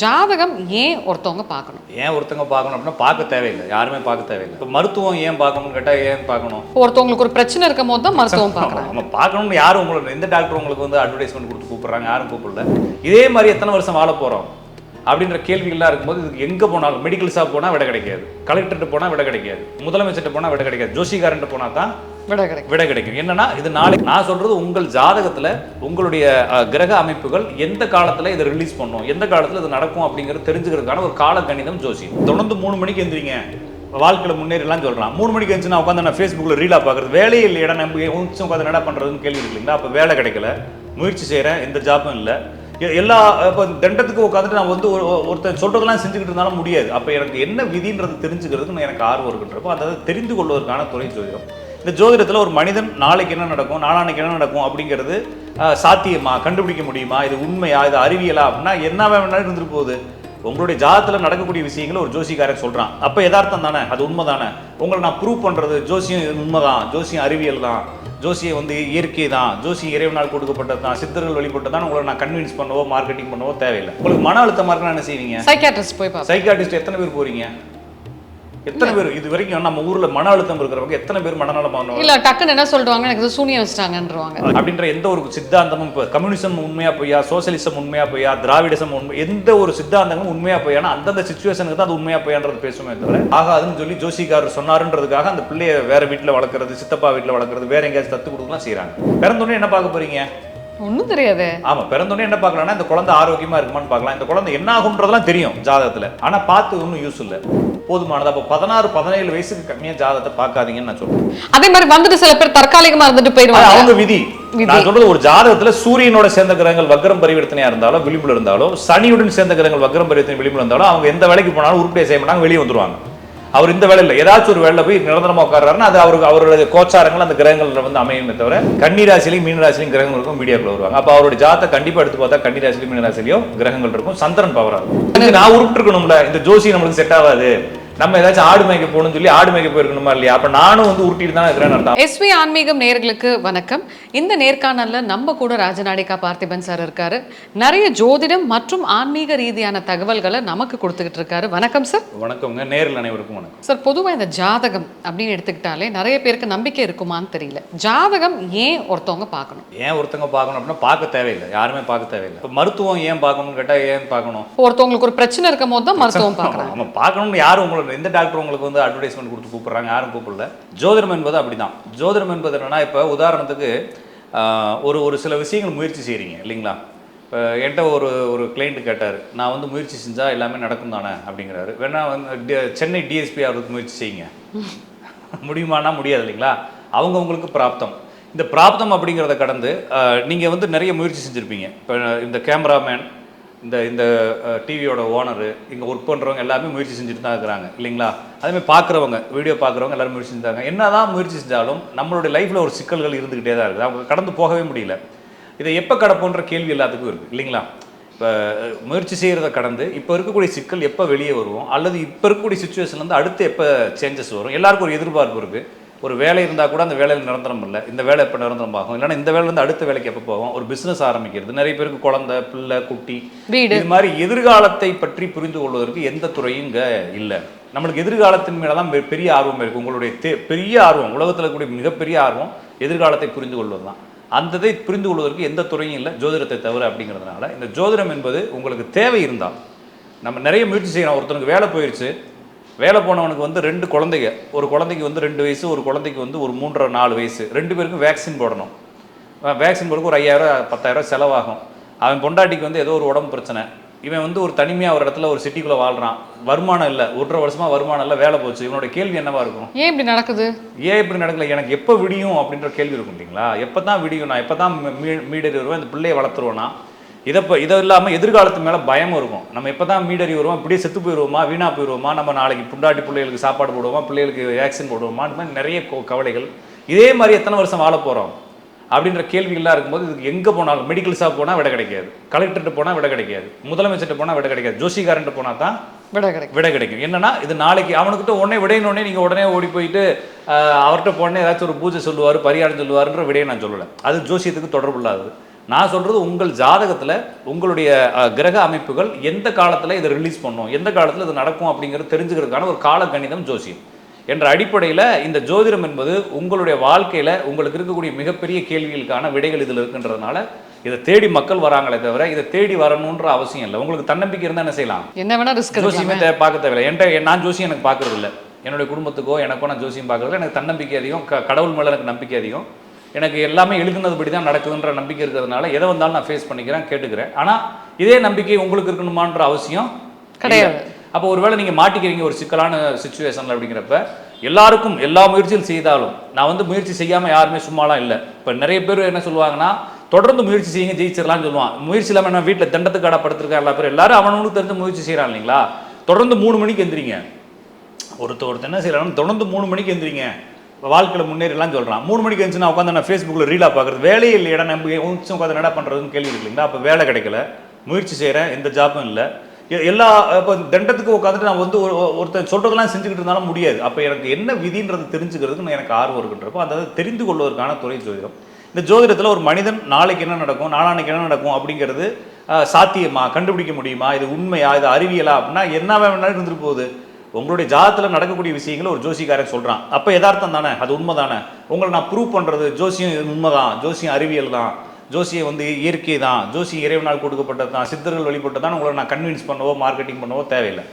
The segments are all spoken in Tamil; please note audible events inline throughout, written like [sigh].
ஜாதகம் ஏன் ஒருத்தவங்க பார்க்கணும்? ஏன் ஒருத்தங்க பார்க்கணும் அப்படின்னா பார்க்க தேவையில்லை. யாருமே பார்க்க தேவையில்லை. இப்போ மருத்துவம் ஏன் பார்க்கணும்னு கேட்டால் ஏன் பார்க்கணும்? ஒருத்தவங்களுக்கு ஒரு பிரச்சனை இருக்கும் போது தான் மருத்துவம் பார்க்குறாங்க. நம்ம பார்க்கணும்னு யாரும் உங்களுக்கு எந்த டாக்டர் உங்களுக்கு வந்து அட்வர்டைஸ்மெண்ட் கொடுத்து கூப்பிடுறாங்க? யாரும் கூப்பிடல. இதே மாதிரி எத்தனை வருஷம் வாழ போகிறோம் அப்படின்ற கேள்விகள்லாம் இருக்கும்போது இதுக்கு எங்கே போனாலும் மெடிக்கல் ஷாப் போனால் விட கிடைக்காது. கலெக்டர்கிட்ட போனால் விட கிடைக்காது. முதலமைச்சர்கிட்ட போனால் விட கிடைக்காது. ஜோசிகாரன்ட்ட போனால் தான் விட கிடைக்கும். விட கிடைக்கும். என்னன்னா இது நாளைக்கு நான் சொல்றது உங்கள் ஜாதகத்துல உங்களுடைய கிரக அமைப்புகள் எந்த காலத்துல இதை ரிலீஸ் பண்ணும் எந்த காலத்துல இது நடக்கும் அப்படிங்கிறது தெரிஞ்சுக்கிறதுக்கான ஒரு கால கணிதம் ஜோசி தொடர்ந்து மூணு மணிக்கு எந்திரிங்க. வாழ்க்கையில முன்னேறலாம் சொல்றான். மூணு மணிக்கு எழுந்து நான் உட்காந்து நான் ஃபேஸ்புக்கில் ரீலா பார்க்குறது? வேலையே இல்லையடா நம்ம உச்சி உட்காந்து என்ன பண்றதுன்னு கேள்வி இருக்கு இல்லைங்களா அப்போ வேலை கிடைக்கல. முயற்சி செய்கிறேன் எந்த ஜாப்பும் இல்லை. எல்லா இப்போ தண்டத்துக்கு உட்காந்துட்டு நான் வந்து ஒரு ஒருத்தர் சொல்றதெல்லாம் செஞ்சுக்கிட்டு இருந்தாலும் முடியாது. அப்போ எனக்கு என்ன விதின்றது தெரிஞ்சுக்கிறதுக்கு எனக்கு ஆர்வம் இருக்குன்றப்போ அதை தெரிந்து கொள்வதற்கான துறை ஜோதிடம். இந்த ஜோதிடத்தில் ஒரு மனிதன் நாளைக்கு என்ன நடக்கும் நாளானைக்கு என்ன நடக்கும் அப்படிங்கிறது சாத்தியமா கண்டுபிடிக்க முடியுமா? இது உண்மையா? இது அறிவியலா? அப்படின்னா என்ன வேணாலும் இருந்துட்டு போகுது. உங்களுடைய ஜாதகத்தில் நடக்கக்கூடிய விஷயங்களை ஒரு ஜோசிக்காரன் சொல்றான். அப்போ யதார்த்தம் தானே? அது உண்மை தானே உங்களை நான் ப்ரூவ் பண்றது ஜோசியம் உண்மைதான். ஜோசியம் அறிவியல் தான். ஜோசியம் வந்து இயற்கை தான். ஜோசியம் இறைவனால் கொடுக்கப்பட்டது தான். சித்தர்கள் வழிபட்டு தான் உங்களை நான் கன்வின்ஸ் பண்ணவோ மார்க்கெட்டிங் பண்ணவோ தேவையில்லை. உங்களுக்கு மன அழுத்தமா இருக்குன்னா என்ன செய்வீங்க? சைக்காட்ரிஸ்ட் போய் பார்ப்போம். சைக்காட்டிஸ்ட் எத்தனை பேர் போறீங்க? எத்தனை பேர் இது வரைக்கும் நம்ம ஊர்ல மன அழுத்தம் இருக்கிறவங்க எத்தனை பேர் மனநலம் பண்ணுவாங்க இல்ல டக்குன்னு என்ன சொல்றாங்க? எனக்கு இது சூனியம் வச்சிட்டாங்கன்றவாங்க. அப்படின்ற எந்த ஒரு சித்தாந்தமும் இப்போ கம்யூனிசம் உண்மையா பொய்யா சோசியலிசம் உண்மையா பொய்யா திராவிடிசம் உண்மை எந்த ஒரு சித்தாந்தங்களும் உண்மையா பொய்யானா அந்தந்த சுச்சுவேஷனுக்கு தான் அது உண்மையா பொய்யான்றது பேசுமே தவிர ஆகாதுன்னு சொல்லி ஜோசிக்காரர் சொன்னாருன்றதுக்காக அந்த பிள்ளைய வேற வீட்டில் வளர்க்குறது சித்தப்பா வீட்டில் வளர்க்குறது வேற எங்கேயாச்சும் தத்து கொடுக்கலாம் செய்றாங்க. பிறந்தோடனே என்ன பார்க்க போறீங்க? ஒண்ணும் தெரியாதே. ஆமா பிறந்தோடனே என்ன பார்க்கலாம்னா இந்த குழந்தை ஆரோக்கியமா இருக்குமான்னு பார்க்கலாம். இந்த குழந்தை என்ன ஆகுன்றதெல்லாம் தெரியும் ஜாதகத்துல. ஆனா பார்த்து ஒன்றும் யூஸ் இல்லை. போதுமானது? அப்போ பதினாறு பதினேழு வயசுக்கு கம்மியா ஜாதகத்தை பார்க்காதீங்கன்னு நான் சொல்றேன். அதே மாதிரி வந்துட்டு சில பேர் தற்காலிகமா இருந்துட்டு போயிருவாங்க அவங்க விதி. நான் சொல்றது ஒரு ஜாதகத்துல சூரியனோட சேர்ந்த கிரகங்கள் வக்ரம் பரிவர்த்தனையா இருந்தாலும் விளிம்புல இருந்தாலும் சனியுடன் சேர்ந்த கிரகங்கள் வக்ரம் பரிவர்த்தனை விளிம்புல இருந்தாலும் அவங்க எந்த வேலைக்கு போனாலும் உருப்படியை செய்ய மாட்டாங்க வெளியே வந்துருவாங்க. அவர் இந்த வேலையில் ஏதாச்சும் ஒரு வேலையில போய் நிரந்தரமா உட்கார்றாருன்னா அது அவருக்கு அவருடைய கோச்சாரங்கள் அந்த கிரகங்கள்ல வந்து அமையுமே தவிர கன்னி ராசிலையும் மீன ராசிலையும் கிரகங்கள் இருக்கும் மீடியாக்குள்ள வருவாங்க. அப்ப அவருடைய ஜாதத்தை கண்டிப்பா எடுத்து பார்த்தா கன்னி ராசிலையும் மீன ராசிலையும் கிரகங்கள் இருக்கும். சந்திரன் பவரா இருக்கும். நான் உருப்பிட்டு இருக்கணும்ல இந்த ஜோசி நம்மளுக்கு செட் ஆகாது. நம்ம ஏதாச்சும் ஆடு மேய்க்க போகணும்னு சொல்லி ஆடு மேய்க்க போயிருக்கணுமா இல்லையா? அப்ப நானும் வந்து உருட்டிட்டு தான் இருக்கிறேன்னு அர்த்தம். எஸ்வி ஆன்மீகம் நேயர்களுக்கு வணக்கம். இந்த நேர்காணல்ல நம்ம கூட ராஜநாடிகா பார்த்திபன் சார் இருக்காரு. நிறைய ஜோதிடம் மற்றும் ஆன்மீக ரீதியான தகவல்களை நமக்கு கொடுத்துக்கிட்டு இருக்காரு. வணக்கம் சார். வணக்கம்ங்க நேரில் அனைவருக்கும் வணக்கம். சார் பொதுவா இந்த ஜாதகம் அப்படின்னு எடுத்துக்கிட்டாலே நிறைய பேருக்கு நம்பிக்கை இருக்குமான்னு தெரியல. ஜாதகம் ஏன் ஒருத்தவங்க பார்க்கணும்? ஏன் ஒருத்தங்க பார்க்கணும் அப்படின்னா பார்க்க தேவையில்லை. யாருமே பார்க்க தேவையில்லை. இப்போ மருத்துவம் ஏன் பார்க்கணும்னு கேட்டால் ஏன் பார்க்கணும்? ஒருத்தவங்களுக்கு ஒரு பிரச்சனை இருக்கும் போது தான் மருத்துவம் [laughs] பார்க்குறாங்க. நம்ம பார்க்கணும்னு யாரும் உங்களுக்கு எந்த டாக்டர் உங்களுக்கு வந்து அட்வர்டைஸ்மெண்ட் கொடுத்து கூப்பிட்றாங்க? யாரும் கூப்பிடல. ஜோதிடம் என்பது அப்படிதான். ஜோதிடம் என்பது என்னன்னா இப்போ உதாரணத்துக்கு ஒரு ஒரு சில விஷயங்கள் முயற்சி செய்கிறீங்க இல்லைங்களா? இப்போ என்கிட்ட ஒரு ஒரு கிளைண்ட்டு கேட்டார் நான் வந்து முயற்சி செஞ்சால் எல்லாமே நடக்கும் தானே? அப்படிங்கிறாரு. வேணா வந்து சென்னை டிஎஸ்பி ஆகிறதுக்கு முயற்சி செய்யுங்க. முடியுமானா முடியாது இல்லைங்களா? அவங்கவுங்களுக்கு பிராப்தம். இந்த பிராப்தம் அப்படிங்கிறத கடந்து நீங்கள் வந்து நிறைய முயற்சி செஞ்சுருப்பீங்க. இப்போ இந்த கேமராமேன் இந்த இந்த டிவியோட ஓனரு இங்கே ஒர்க் பண்ணுறவங்க எல்லாமே முயற்சி செஞ்சுட்டு தான் இருக்கிறாங்க இல்லைங்களா? அதேமாதிரி பார்க்குறவங்க வீடியோ பார்க்குறவங்க எல்லாரும் முயற்சி செஞ்சாங்க என்ன தான் முயற்சி செஞ்சாலும் நம்மளுடைய லைஃப்பில் ஒரு சிக்கல்கள் இருந்துக்கிட்டே தான் இருக்குது. அவங்க கடந்து போகவே முடியல. இதை எப்போ கடப்போன்ற கேள்வி எல்லாத்துக்கும் இருக்குது இல்லைங்களா? இப்போ முயற்சி செய்கிறத கடந்து இப்போ இருக்கக்கூடிய சிக்கல் எப்போ வெளியே வருவோம் அல்லது இப்போ இருக்கக்கூடிய சுச்சுவேஷன்லேருந்து அடுத்து எப்போ சேஞ்சஸ் வரும் எல்லாருக்கும் ஒரு எதிர்பார்ப்பு இருக்குது ஒரு வேலை இருந்தால் கூட அந்த வேலையில் நிரந்தரம் இல்லை. இந்த வேலை எப்போ நிரந்தரம் ஆகும் இல்லைன்னா இந்த வேலையிலேருந்து அடுத்த வேலைக்கு எப்போ போவோம் ஒரு பிஸ்னஸ் ஆரம்பிக்கிறது. நிறைய பேருக்கு குழந்தை பிள்ளை குட்டி. இது மாதிரி எதிர்காலத்தை பற்றி புரிந்து கொள்வதற்கு எந்த துறையும் இங்கே இல்லை. நம்மளுக்கு எதிர்காலத்தின் மேலே தான் பெரிய ஆர்வம் இருக்குது உங்களுடைய தே பெரிய ஆர்வம் உலகத்தில் இருக்கக்கூடிய மிகப்பெரிய ஆர்வம் எதிர்காலத்தை புரிந்து கொள்வது தான். அந்த இதை புரிந்து கொள்வதற்கு எந்த துறையும் இல்லை ஜோதிடத்தை தவிர அப்படிங்கிறதுனால. இந்த ஜோதிடம் என்பது உங்களுக்கு தேவை இருந்தால் நம்ம நிறைய முயற்சி செய்யறோம் ஒருத்தனுக்கு வேலை போயிடுச்சு வேலை போனவனுக்கு வந்து ரெண்டு குழந்தைங்க. ஒரு குழந்தைக்கு வந்து ரெண்டு வயசு ஒரு குழந்தைக்கு வந்து ஒரு மூன்றரை நாலு வயசு. ரெண்டு பேருக்கும் வேக்சின் போடணும். வேக்சின் போடுறதுக்கு ஒரு ஐயாயிரம் பத்தாயிரம் செலவாகும். அவன் பொண்டாட்டிக்கு வந்து ஏதோ ஒரு உடம்பு பிரச்சனை. இவன் வந்து ஒரு தனிமையாக ஒரு இடத்துல ஒரு சிட்டிக்குள்ளே வாழ்கிறான் வருமானம் இல்லை. ஒன்றரை வருஷமாக வருமானம் இல்லை வேலை போச்சு. இவனோட கேள்வி என்னவா இருக்கும்? ஏன் இப்படி நடக்குது? ஏன் இப்படி நடக்கல? எனக்கு எப்போ விடியும் அப்படின்ற கேள்வி இருக்கும் இல்லைங்களா? எப்போ தான் விடியும் நான்? எப்போ தான் மீடறி வருவேன்? இந்த பிள்ளையை வளர்த்துருவேனா? இதை இப்போ இதை இல்லாமல் எதிர்காலத்து மேலே பயம் இருக்கும். நம்ம எப்போ தான் மீடறி வருவோம் இப்படியே செத்து போயிடுவோமா வீணாக போயிடுவோமா நம்ம நாளைக்கு புண்டாட்டி பிள்ளைகளுக்கு சாப்பாடு போடுவோமா பிள்ளைகளுக்கு வேக்சின் போடுவோமா இந்த மாதிரி நிறைய கவலைகள். இதே மாதிரி எத்தனை வருஷம் வாழ போகிறோம் அப்படின்ற கேள்விகள்லாம் இருக்கும்போது இதுக்கு எங்கே போனாலும் மெடிக்கல் ஷாப் போனால் விட கிடைக்காது. கலெக்டர்கிட்ட போனால் விட கிடைக்காது. முதலமைச்சர்கிட்ட போனால் விட கிடைக்காது. ஜோசிகாரன்ட்ட போனால் தான் விட கிடைக்கும். விடை கிடைக்கும். என்னன்னா இது நாளைக்கு அவனுக்கிட்ட உடனே விடையினோடனே நீங்கள் உடனே ஓடி போயிட்டு அவர்கிட்ட போனே ஏதாச்சும் ஒரு பூஜை சொல்லுவார் பரிகாரம் சொல்லுவாருன்ற விடையை நான் சொல்லலை. அது ஜோசியத்துக்கு தொடர்பு இல்லாதது. நான் சொல்றது உங்கள் ஜாதகத்துல உங்களுடைய கிரக அமைப்புகள் எந்த காலத்துல இதை ரிலீஸ் பண்ணும்? எந்த காலத்துல இது நடக்கும் அப்படிங்கிறது தெரிஞ்சுக்கிறதுக்கான ஒரு கால கணிதம் ஜோசியம். என்ற அடிப்படையில் இந்த ஜோதிடம் என்பது உங்களுடைய வாழ்க்கையில உங்களுக்கு இருக்கக்கூடிய மிகப்பெரிய கேள்விகளுக்கான விடைகள் இதில் இருக்குன்றதுனால இதை தேடி மக்கள் வராங்களே தவிர இதை தேடி வரணுன்ற அவசியம் இல்லை. உங்களுக்கு தன்னம்பிக்கை இருந்தால் என்ன செய்யலாம்? என்ன வேணா ரிஸ்க் ஜோசியமே பார்க்க தேவையில்லை. என்கிட்ட நான் ஜோசியம் எனக்கு பார்க்கறது இல்லை என்னுடைய குடும்பத்துக்கோ எனக்கோ நான் ஜோசியம் பார்க்கறது எனக்கு தன்னம்பிக்கை அதிகம் கடவுள் மேலே எனக்கு நம்பிக்கை அதிகம். எனக்கு எல்லாமே எழுதுனதுபடி தான் நடக்குதுன்ற நம்பிக்கை இருக்கிறதுனால எதை வந்தாலும் நான் ஃபேஸ் பண்ணிக்கிறேன் கேட்டுக்கிறேன். ஆனால் இதே நம்பிக்கை உங்களுக்கு இருக்கணுமான்ற அவசியம் கிடையாது. அப்போ ஒருவேளை நீங்க மாட்டிக்கிறீங்க ஒரு சிக்கலான சுச்சுவேஷன்ல அப்படிங்கிறப்ப எல்லாருக்கும் எல்லா முயற்சியும் செய்தாலும் நான் வந்து முயற்சி செய்யாம யாருமே சும்மாலாம் இல்லை. இப்போ நிறைய பேர் என்ன சொல்லுவாங்கன்னா தொடர்ந்து முயற்சி செய்யுங்க ஜெயிச்சிடலாம்னு சொல்லுவான். முயற்சி இல்லாமல் என்ன வீட்டில் தண்டத்துக்கு கடை படுத்திருக்கா எல்லா பேரும். எல்லாரும் அவனவனுக்கு தெரிஞ்ச முயற்சி செய்கிறான் இல்லைங்களா? தொடர்ந்து மூணு மணிக்கு எந்திரிங்க. ஒருத்தர் ஒருத்தர் என்ன செய்யறாங்க தொடர்ந்து மூணு மணிக்கு எந்திரிங்க. வாழ்க்கையில் முன்னேறலாம் சொல்கிறான் மூணு மணிக்கு எழுந்துச்சு நான் உட்காந்து நான் ஃபேஸ்புக்கில் ரீலாக பார்க்குறது? வேலையே இல்லையடா நம்ம உச்சி உட்காந்து என்ன பண்ணுறதுன்னு கேள்வி இருக்குங்களா அப்போ வேலை கிடைக்கல. முயற்சி செய்கிறேன் எந்த ஜாப்பும் இல்லை. எ- எல்லா இப்போ தண்டத்துக்கு உட்காந்துட்டு நான் வந்து ஒரு ஒருத்தன் சொல்கிறதெல்லாம் செஞ்சுக்கிட்டு இருந்தாலும் முடியாது. அப்போ எனக்கு என்ன விதின்றது தெரிஞ்சுக்கிறதுக்கு நான் எனக்கு ஆர்வம் இருக்குன்றப்போ அந்த தெரிந்து கொள்வதற்கான துறை ஜோதிடம். இந்த ஜோதிடத்தில் ஒரு மனிதன் நாளைக்கு என்ன நடக்கும் நாளானைக்கு என்ன நடக்கும் அப்படிங்கிறது சாத்தியமா? கண்டுபிடிக்க முடியுமா? இது உண்மையா? இது அறிவியலா? அப்படின்னா என்ன வேணாலும் இருந்துட்டு போகுது. உங்களுடைய ஜாதத்தில் நடக்கக்கூடிய விஷயங்களை ஒரு ஜோசிக்காரன் சொல்கிறான் அப்போ யதார்த்தம் தானே? அது உண்மை தானே உங்களை நான் ப்ரூவ் பண்ணுறது ஜோசியம் இது உண்மைதான். ஜோசியம் அறிவியல் தான். ஜோசியம் வந்து இயற்கை தான். ஜோசியம் இறைவனால் கொடுக்கப்பட்டது தான். சித்தர்கள் வழிபட்டு தான் உங்களை நான் கன்வின்ஸ் பண்ணவோ மார்க்கெட்டிங் பண்ணவோ தேவையில்லை.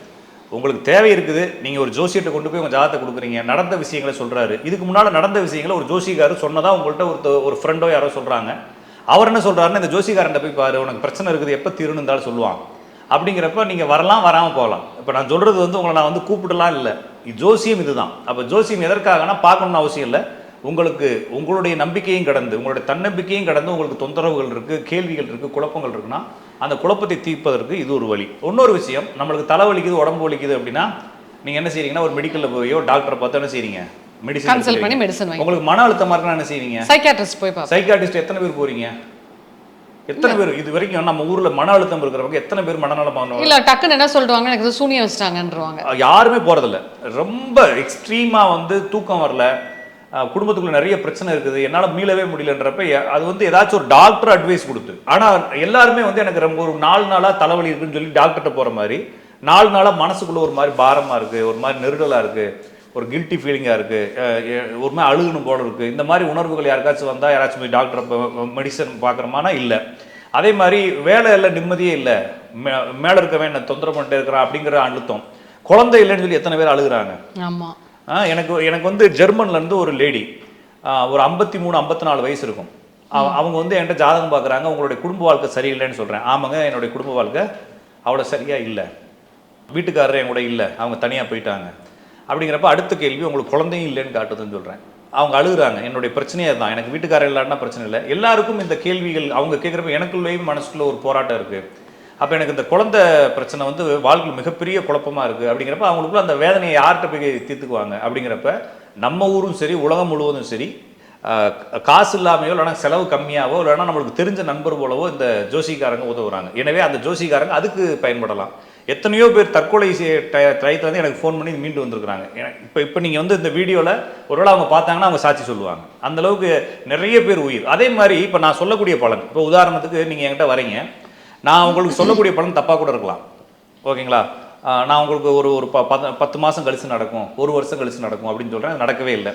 உங்களுக்கு தேவை இருக்குது. நீங்கள் ஒரு ஜோசியத்தை கொண்டு போய் உங்கள் ஜாதத்தை கொடுக்குறீங்க. நடந்த விஷயங்களை சொல்கிறாரு இதுக்கு முன்னால் நடந்த விஷயங்களை ஒரு ஜோசிக்காரர் சொன்னதாக உங்கள்கிட்ட ஒரு ஒரு ஃப்ரெண்டோ யாரோ சொல்கிறாங்க அவர் என்ன சொல்கிறாருன்னு இந்த ஜோசிக்காரன்ட்ட போய் பாரு உனக்கு பிரச்சனை இருக்குது எப்போ தீருன்னு இருந்தாலும் சொல்லுவான். அப்படிங்கிறப்ப நீங்கள் வரலாம் வராமல் போகலாம். இப்போ நான் சொல்கிறது வந்து உங்களை நான் வந்து கூப்பிடலாம் இல்லை. இது ஜோசியம் இதுதான். அப்போ ஜோசியம் எதற்காகனா பார்க்கணும்னு அவசியம் இல்லை. உங்களுக்கு உங்களுடைய நம்பிக்கையும் கடந்து உங்களுடைய தன்னம்பிக்கையும் கடந்து உங்களுக்கு தொந்தரவுகள் இருக்குது கேள்விகள் இருக்குது குழப்பங்கள் இருக்குன்னா அந்த குழப்பத்தை தீர்ப்பதற்கு இது ஒரு வழி. இன்னொரு விஷயம் நம்மளுக்கு தலை வலிக்குது உடம்பு வலிக்குது அப்படின்னா நீங்கள் என்ன செய்றீங்கன்னா ஒரு மெடிக்கலில் போயோ டாக்டரை பார்த்து என்ன செய்றீங்க? மெடிசன் உங்களுக்கு மன அழுத்தமாக இருக்குன்னா என்ன செய்வீங்க? சைக்காட்ரிஸ்ட் போய் சைக்காட்டிஸ்ட் எத்தனை பேர் போறீங்க? எத்தனை பேர்? இது வரைக்கும் நம்ம ஊர்ல மன அழுத்தம் இருக்கிறவங்க எத்தனை பேர் மனநலம் இல்ல டக்குன்னு என்ன சொல்லிடுவாங்க எனக்கு இது சூனியம் வச்சிட்டாங்கன்றவாங்க. யாருமே போறதில்ல. ரொம்ப எக்ஸ்ட்ரீமா வந்து தூக்கம் வரல. குடும்பத்துக்குள்ள நிறைய பிரச்சனை இருக்குது. என்னால மீளவே முடியலன்றப்ப அது வந்து ஏதாச்சும் ஒரு டாக்டர் அட்வைஸ் கொடுத்து. ஆனா எல்லாருமே வந்து எனக்கு ரொம்ப ஒரு நாலு நாளா தலைவலி இருக்குன்னு சொல்லி டாக்டர்கிட்ட போற மாதிரி நாலு நாளா மனசுக்குள்ள ஒரு மாதிரி பாரமா இருக்கு ஒரு மாதிரி நெருடலா இருக்கு. ஒரு கில்ட்டி ஃபீலிங்காக இருக்குது ஒரு மாதிரி அழுகணும் போல இருக்குது இந்த மாதிரி உணர்வுகள் யாருக்காச்சும் வந்தால் யாராச்சும் போய் டாக்டரை மெடிசன் பார்க்குறோமானா இல்லை. அதே மாதிரி வேலை எல்லாம் நிம்மதியே இல்லை. மே மேலே இருக்கவன் என்ன தொந்தரவு பண்ணிட்டே இருக்கிறான் அப்படிங்கிற அழுத்தம். குழந்தை இல்லைன்னு சொல்லி எத்தனை பேர் அழுகுறாங்க? ஆமா. ஆ, எனக்கு எனக்கு வந்து ஜெர்மன்ல இருந்து ஒரு லேடி ஒரு ஐம்பத்தி மூணு ஐம்பத்தி நாலு வயசு இருக்கும். அவ- அவங்க வந்து என்கிட்ட ஜாதகம் பார்க்குறாங்க. உங்களுடைய குடும்ப வாழ்க்கை சரியில்லைன்னு சொல்கிறேன் ஆமாங்க என்னுடைய குடும்ப வாழ்க்கை அவ்வளோ சரியா இல்லை. வீட்டுக்காரர் என் கூட இல்லை. அவங்க தனியாக போயிட்டாங்க. அப்படிங்கிறப்ப அடுத்த கேள்வி உங்களுக்கு குழந்தையும் இல்லைன்னு காட்டுதுன்னு சொல்கிறேன் அவங்க அழுகுறாங்க. என்னுடைய பிரச்சனையே தான் எனக்கு வீட்டுக்காரர் இல்லாட்டினா பிரச்சனை இல்லை. எல்லாருக்கும் இந்த கேள்விகள் அவங்க கேட்குறப்ப எனக்குள்ளேயும் மனசுக்குள்ள ஒரு போராட்டம் இருக்குது அப்போ எனக்கு இந்த குழந்தை பிரச்சனை வந்து வாழ்க்கையில் மிகப்பெரிய குழப்பமாக இருக்குது அப்படிங்கிறப்ப அவங்களுக்குள்ள அந்த வேதனையை யார்கிட்ட போய் தீர்த்துக்குவாங்க அப்படிங்கிறப்ப நம்ம ஊரும் சரி உலகம் முழுவதும் சரி காசு இல்லாமையோ இல்லைனா செலவு கம்மியாகவோ இல்லைனா நம்மளுக்கு தெரிஞ்ச நண்பர் போலவோ இந்த ஜோசிக்காரங்க உதவுறாங்க. எனவே அந்த ஜோசிக்காரங்க அதுக்கு பயன்படலாம். எத்தனையோ பேர் தற்கொலை டயத்தில் வந்து எனக்கு ஃபோன் பண்ணி மீண்டு வந்திருக்கிறாங்க. இப்போ இப்போ நீங்கள் வந்து இந்த வீடியோவில் ஒருவேளை அவங்க பார்த்தாங்கன்னா அவங்க சாட்சி சொல்லுவாங்க. அந்த அளவுக்கு நிறைய பேர் உயிர். அதே மாதிரி இப்போ நான் சொல்லக்கூடிய பலன் இப்போ உதாரணத்துக்கு நீங்கள் என்கிட்ட வரீங்க. நான் உங்களுக்கு சொல்லக்கூடிய பலன் தப்பாக கூட இருக்கலாம். ஓகேங்களா? நான் உங்களுக்கு ஒரு ஒரு ப பத்து மாதம் கழித்து நடக்கும் ஒரு வருஷம் கழித்து நடக்கும் அப்படின்னு சொல்கிறேன் நடக்கவே இல்லை.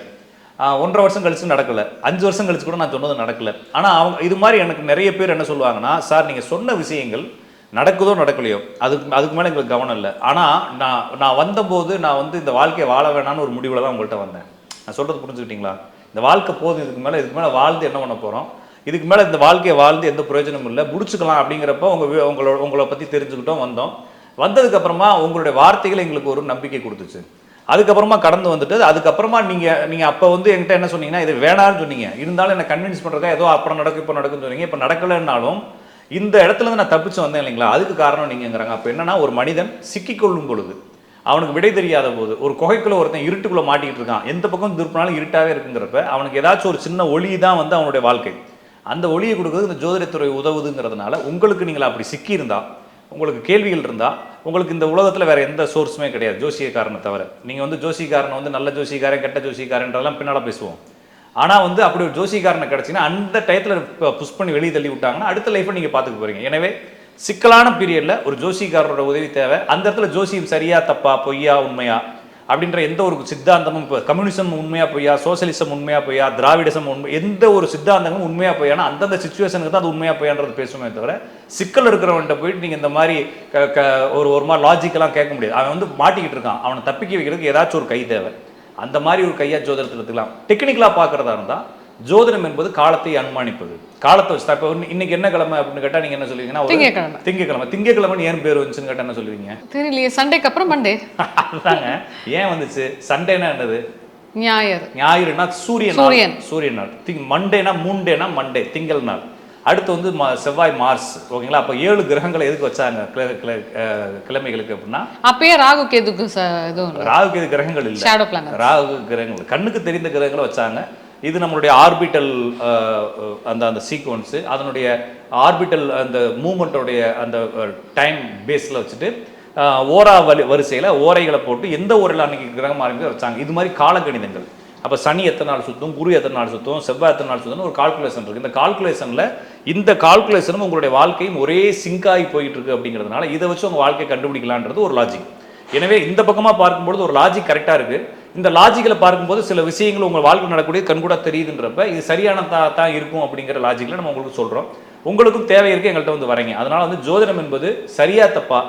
ஒன்றரை வருஷம் கழிச்சு நடக்கலை. அஞ்சு வருஷம் கழிச்சு கூட நான் சொன்னது நடக்கலை. ஆனால் அவங்க இது மாதிரி எனக்கு நிறைய பேர் என்ன சொல்லுவாங்கன்னா சார் நீங்கள் சொன்ன விஷயங்கள் நடக்குதோ நடக்கலையோ அதுக்கு அதுக்கு மேலே எங்களுக்கு கவனம் இல்லை. ஆனால் நான் நான் வந்தபோது நான் வந்து இந்த வாழ்க்கையை வாழ வேணாம்னு ஒரு முடிவில் தான் உங்கள்கிட்ட வந்தேன். நான் சொல்கிறது புரிஞ்சுக்கிட்டீங்களா? இந்த வாழ்க்கை போதும் இதுக்கு மேலே இதுக்கு மேலே வாழ்ந்து என்ன பண்ண போகிறோம் இதுக்கு மேலே இந்த வாழ்க்கையை வாழ்ந்து எந்த பிரயோஜனமும் இல்லை. முடிச்சுக்கலாம் அப்படிங்கிறப்ப உங்கள் உங்களோட உங்களை பற்றி தெரிஞ்சுக்கிட்டோம் வந்தோம். வந்ததுக்கப்புறமா உங்களுடைய வார்த்தைகள் எங்களுக்கு ஒரு நம்பிக்கை கொடுத்துச்சு. அதுக்கப்புறமா கடந்து வந்துட்டு அதுக்கப்புறமா நீங்கள் நீங்கள் அப்போ வந்து என்கிட்ட என்ன சொன்னீங்கன்னா இது வேணாம்னு சொன்னீங்க. இருந்தாலும் என்னை கன்வின்ஸ் பண்றதா ஏதோ அப்புறம் நடக்கும் இப்போ நடக்கும்னு சொன்னீங்க. இப்போ நடக்கலைன்னாலும் இந்த இடத்துலேருந்து நான் தப்பிச்சு வந்தேன் இல்லைங்களா? அதுக்கு காரணம் நீங்கிறாங்க அப்போ என்னன்னா ஒரு மனிதன் சிக்கிக்கொள்ளும் பொழுது அவனுக்கு விடை தெரியாத போது ஒரு குகைக்குள்ளே ஒருத்தன் இருட்டுக்குள்ளே மாட்டிக்கிட்டு இருக்கான். எந்த பக்கம் திருப்பினாலும் இருட்டாகவே இருக்குங்கிறப்ப அவனுக்கு ஏதாச்சும் ஒரு சின்ன ஒளி தான் வந்து அவனுடைய வாழ்க்கை. அந்த ஒளியை கொடுக்குறது இந்த ஜோதிடத்துறை உதவுதுங்கிறதுனால உங்களுக்கு நீங்கள் அப்படி சிக்கியிருந்தா உங்களுக்கு கேள்விகள் இருந்தால் உங்களுக்கு இந்த உலகத்தில் வேறு எந்த சோர்ஸுமே கிடையாது ஜோசியக்காரனை தவிர. நீங்கள் வந்து ஜோசிக்காரனை வந்து நல்ல ஜோசிக்காரன் கெட்ட ஜோசிக்காரன்றதெல்லாம் பின்னால் பேசுவோம். ஆனால் வந்து அப்படி ஒரு ஜோசிகாரனை கிடச்சிங்கன்னா அந்த டயத்தில் புஷ் பண்ணி வெளியே தள்ளி விட்டாங்கன்னா அடுத்த லைஃப்பை நீங்கள் பார்த்துக்க போகிறீங்க எனவே சிக்கலான பீரியடில் ஒரு ஜோசிகாரரோட உதவி தேவை. அந்த இடத்துல ஜோசியம் சரியா தப்பா பொய்யா உண்மையா அப்படின்ற எந்த ஒரு சித்தாந்தமும் இப்போ கம்யூனிசம் உண்மையா பொய்யா சோசியலிசம் உண்மையா பொய்யா திராவிடிசம் உண்மை எந்த ஒரு சித்தாந்தமும் உண்மையா பொய்யானா அந்தந்த சுச்சுவேஷனுக்கு தான் அது உண்மையா பொய்யான்றது பேசுமே தவிர சிக்கல் இருக்கிறவன்ட்ட போயிட்டு நீங்கள் இந்த மாதிரி க க ஒரு ஒரு மாதிரி லாஜிக்கெல்லாம் கேட்க முடியாது. அவன் வந்து மாட்டிக்கிட்டு இருக்கான். அவனை தப்பிக்க வைக்கிறதுக்கு ஏதாச்சும் ஒரு கை தேவை. அந்த மாதிரி ஒரு கையா ஜோதிடத்தில் எடுத்துக்கலாம். டெக்னிக்கலாக பார்க்குறதா இருந்தால் ஜோதிடம் என்பது காலத்தை அனுமானிப்பது. காலத்தை வச்சு இப்போ இன்னைக்கு என்ன கிழமை அப்படின்னு கேட்டால் நீங்கள் என்ன சொல்லுவீங்கன்னா. திங்கக்கிழமை திங்கக்கிழமைன்னு ஏன் பேர் வந்துச்சுன்னு கேட்டால் என்ன சொல்லுவீங்க? தெரியலையே சண்டேக்கு அப்புறம் மண்டே [laughs] அதுதாங்க ஏன் வந்துச்சு? சண்டேனா என்னது? ஞாயிறு. ஞாயிறுனா சூரியன். சூரியன். சூரியன் நாள். மண்டேனா மூண்டேனா மண்டே திங்கள் நாள். அடுத்து வந்து ம- செவ்வாய் மார்ஸ் ஓகேங்களா? அப்போ ஏழு கிரகங்களை எதுக்கு வச்சாங்க? கிழமைகளுக்கு அப்படின்னா? அப்பயே ராகு கேதுக்கு ராகுக்கு இது கிரகங்கள் இல்லை. ராகு கிரகங்கள். கண்ணுக்கு தெரிந்த கிரகங்களை வச்சாங்க. இது நம்மளுடைய ஆர்பிட்டல் அந்த அந்த சீக்வன்ஸு அதனுடைய ஆர்பிட்டல் அந்த மூமெண்ட்டோடைய அந்த டைம் பேஸில் வச்சுட்டு ஓரா வலி வரிசையில் ஓரைகளை போட்டு எந்த ஓரையில் அன்னைக்கு கிரகம் ஆரம்பிக்க வச்சாங்க. இது மாதிரி காலக்கணிதங்கள் அப்போ சனி எத்தனை நாள் சுற்றும் குரு எத்தனை நாள் சுற்றும் செவ்வாய் எத்தனை நாள் சுத்தம்னு ஒரு கால்குலேஷன் இருக்குது இந்த கால்குலேஷனில் இந்த கால்குலேஷனும் உங்களுடைய வாழ்க்கையும் ஒரே சிங்காகி போயிட்டு இருக்கு அப்படிங்கிறதுனால இதை வச்சு உங்கள் வாழ்க்கையை கண்டுபிடிக்கலான்றது ஒரு லாஜிக் எனவே இந்த பக்கமாக பார்க்கும்பொழுது ஒரு லாஜிக் கரெக்டாக இருக்குது இந்த லாஜிக்கில் பார்க்கும்போது சில விஷயங்கள் உங்கள் வாழ்க்கை நடக்கக்கூடிய கண்கூட தெரியுதுன்றப்ப இது சரியானதாக தான் இருக்கும் அப்படிங்கிற லாஜிக்கில் நம்ம உங்களுக்கு சொல்கிறோம் உங்களுக்கும் தேவை இருக்குது எங்கள்கிட்ட வந்து வரீங்க. அதனால் வந்து ஜோதிடம் என்பது சரியா தப்பா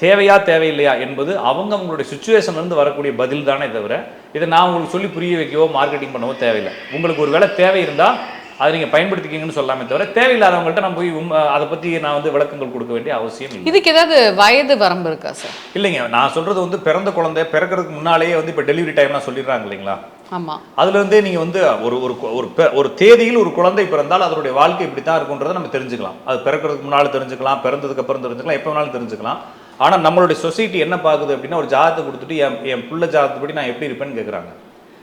தேவையா தேவையில்லையா என்பது அவங்க அவங்களுடைய சுச்சுவேஷன்லேருந்து வரக்கூடிய பதில் தானே தவிர இதை நான் உங்களுக்கு சொல்லி புரிய வைக்கவோ மார்க்கெட்டிங் பண்ணவோ தேவையில்லை. உங்களுக்கு ஒரு வேளை தேவை இருந்தால் அதை நீங்கள் பயன்படுத்திக்கிங்கன்னு சொல்லாமே தவிர தேவையில்லாதவங்கள்ட்ட நான் போய் அதை பற்றி நான் வந்து விளக்கங்கள் கொடுக்க வேண்டிய அவசியம் இல்லை. இதுக்கு ஏதாவது வயது வரம்பு இருக்கா சார் இல்லைங்க நான் சொல்றது வந்து பிறந்த குழந்தை பிறக்கிறதுக்கு முன்னாலேயே வந்து இப்போ டெலிவரி டைம்லாம் சொல்லிடுறாங்க இல்லைங்களா? ஆமா. அதுல இருந்தே நீங்க வந்து ஒரு ஒரு ஒரு ஒரு தேதியில் ஒரு குழந்தை பிறந்தால் அதனுடைய வாழ்க்கை இப்படி தான் இருக்குன்றதை நம்ம தெரிஞ்சுக்கலாம். அது பிறக்கிறதுக்கு முன்னால் தெரிஞ்சுக்கலாம் பிறந்ததுக்கு அப்புறம் தெரிஞ்சுக்கலாம் எப்போ வேணாலும் தெரிஞ்சுக்கலாம். ஆனால் நம்மளுடைய சொசைட்டி என்ன பார்க்குது அப்படின்னா ஒரு ஜாதகத்தை கொடுத்துட்டு என் என் பிள்ளை ஜாதகத்துப்படி நான் எப்படி இருப்பேன்னு கேட்குறாங்க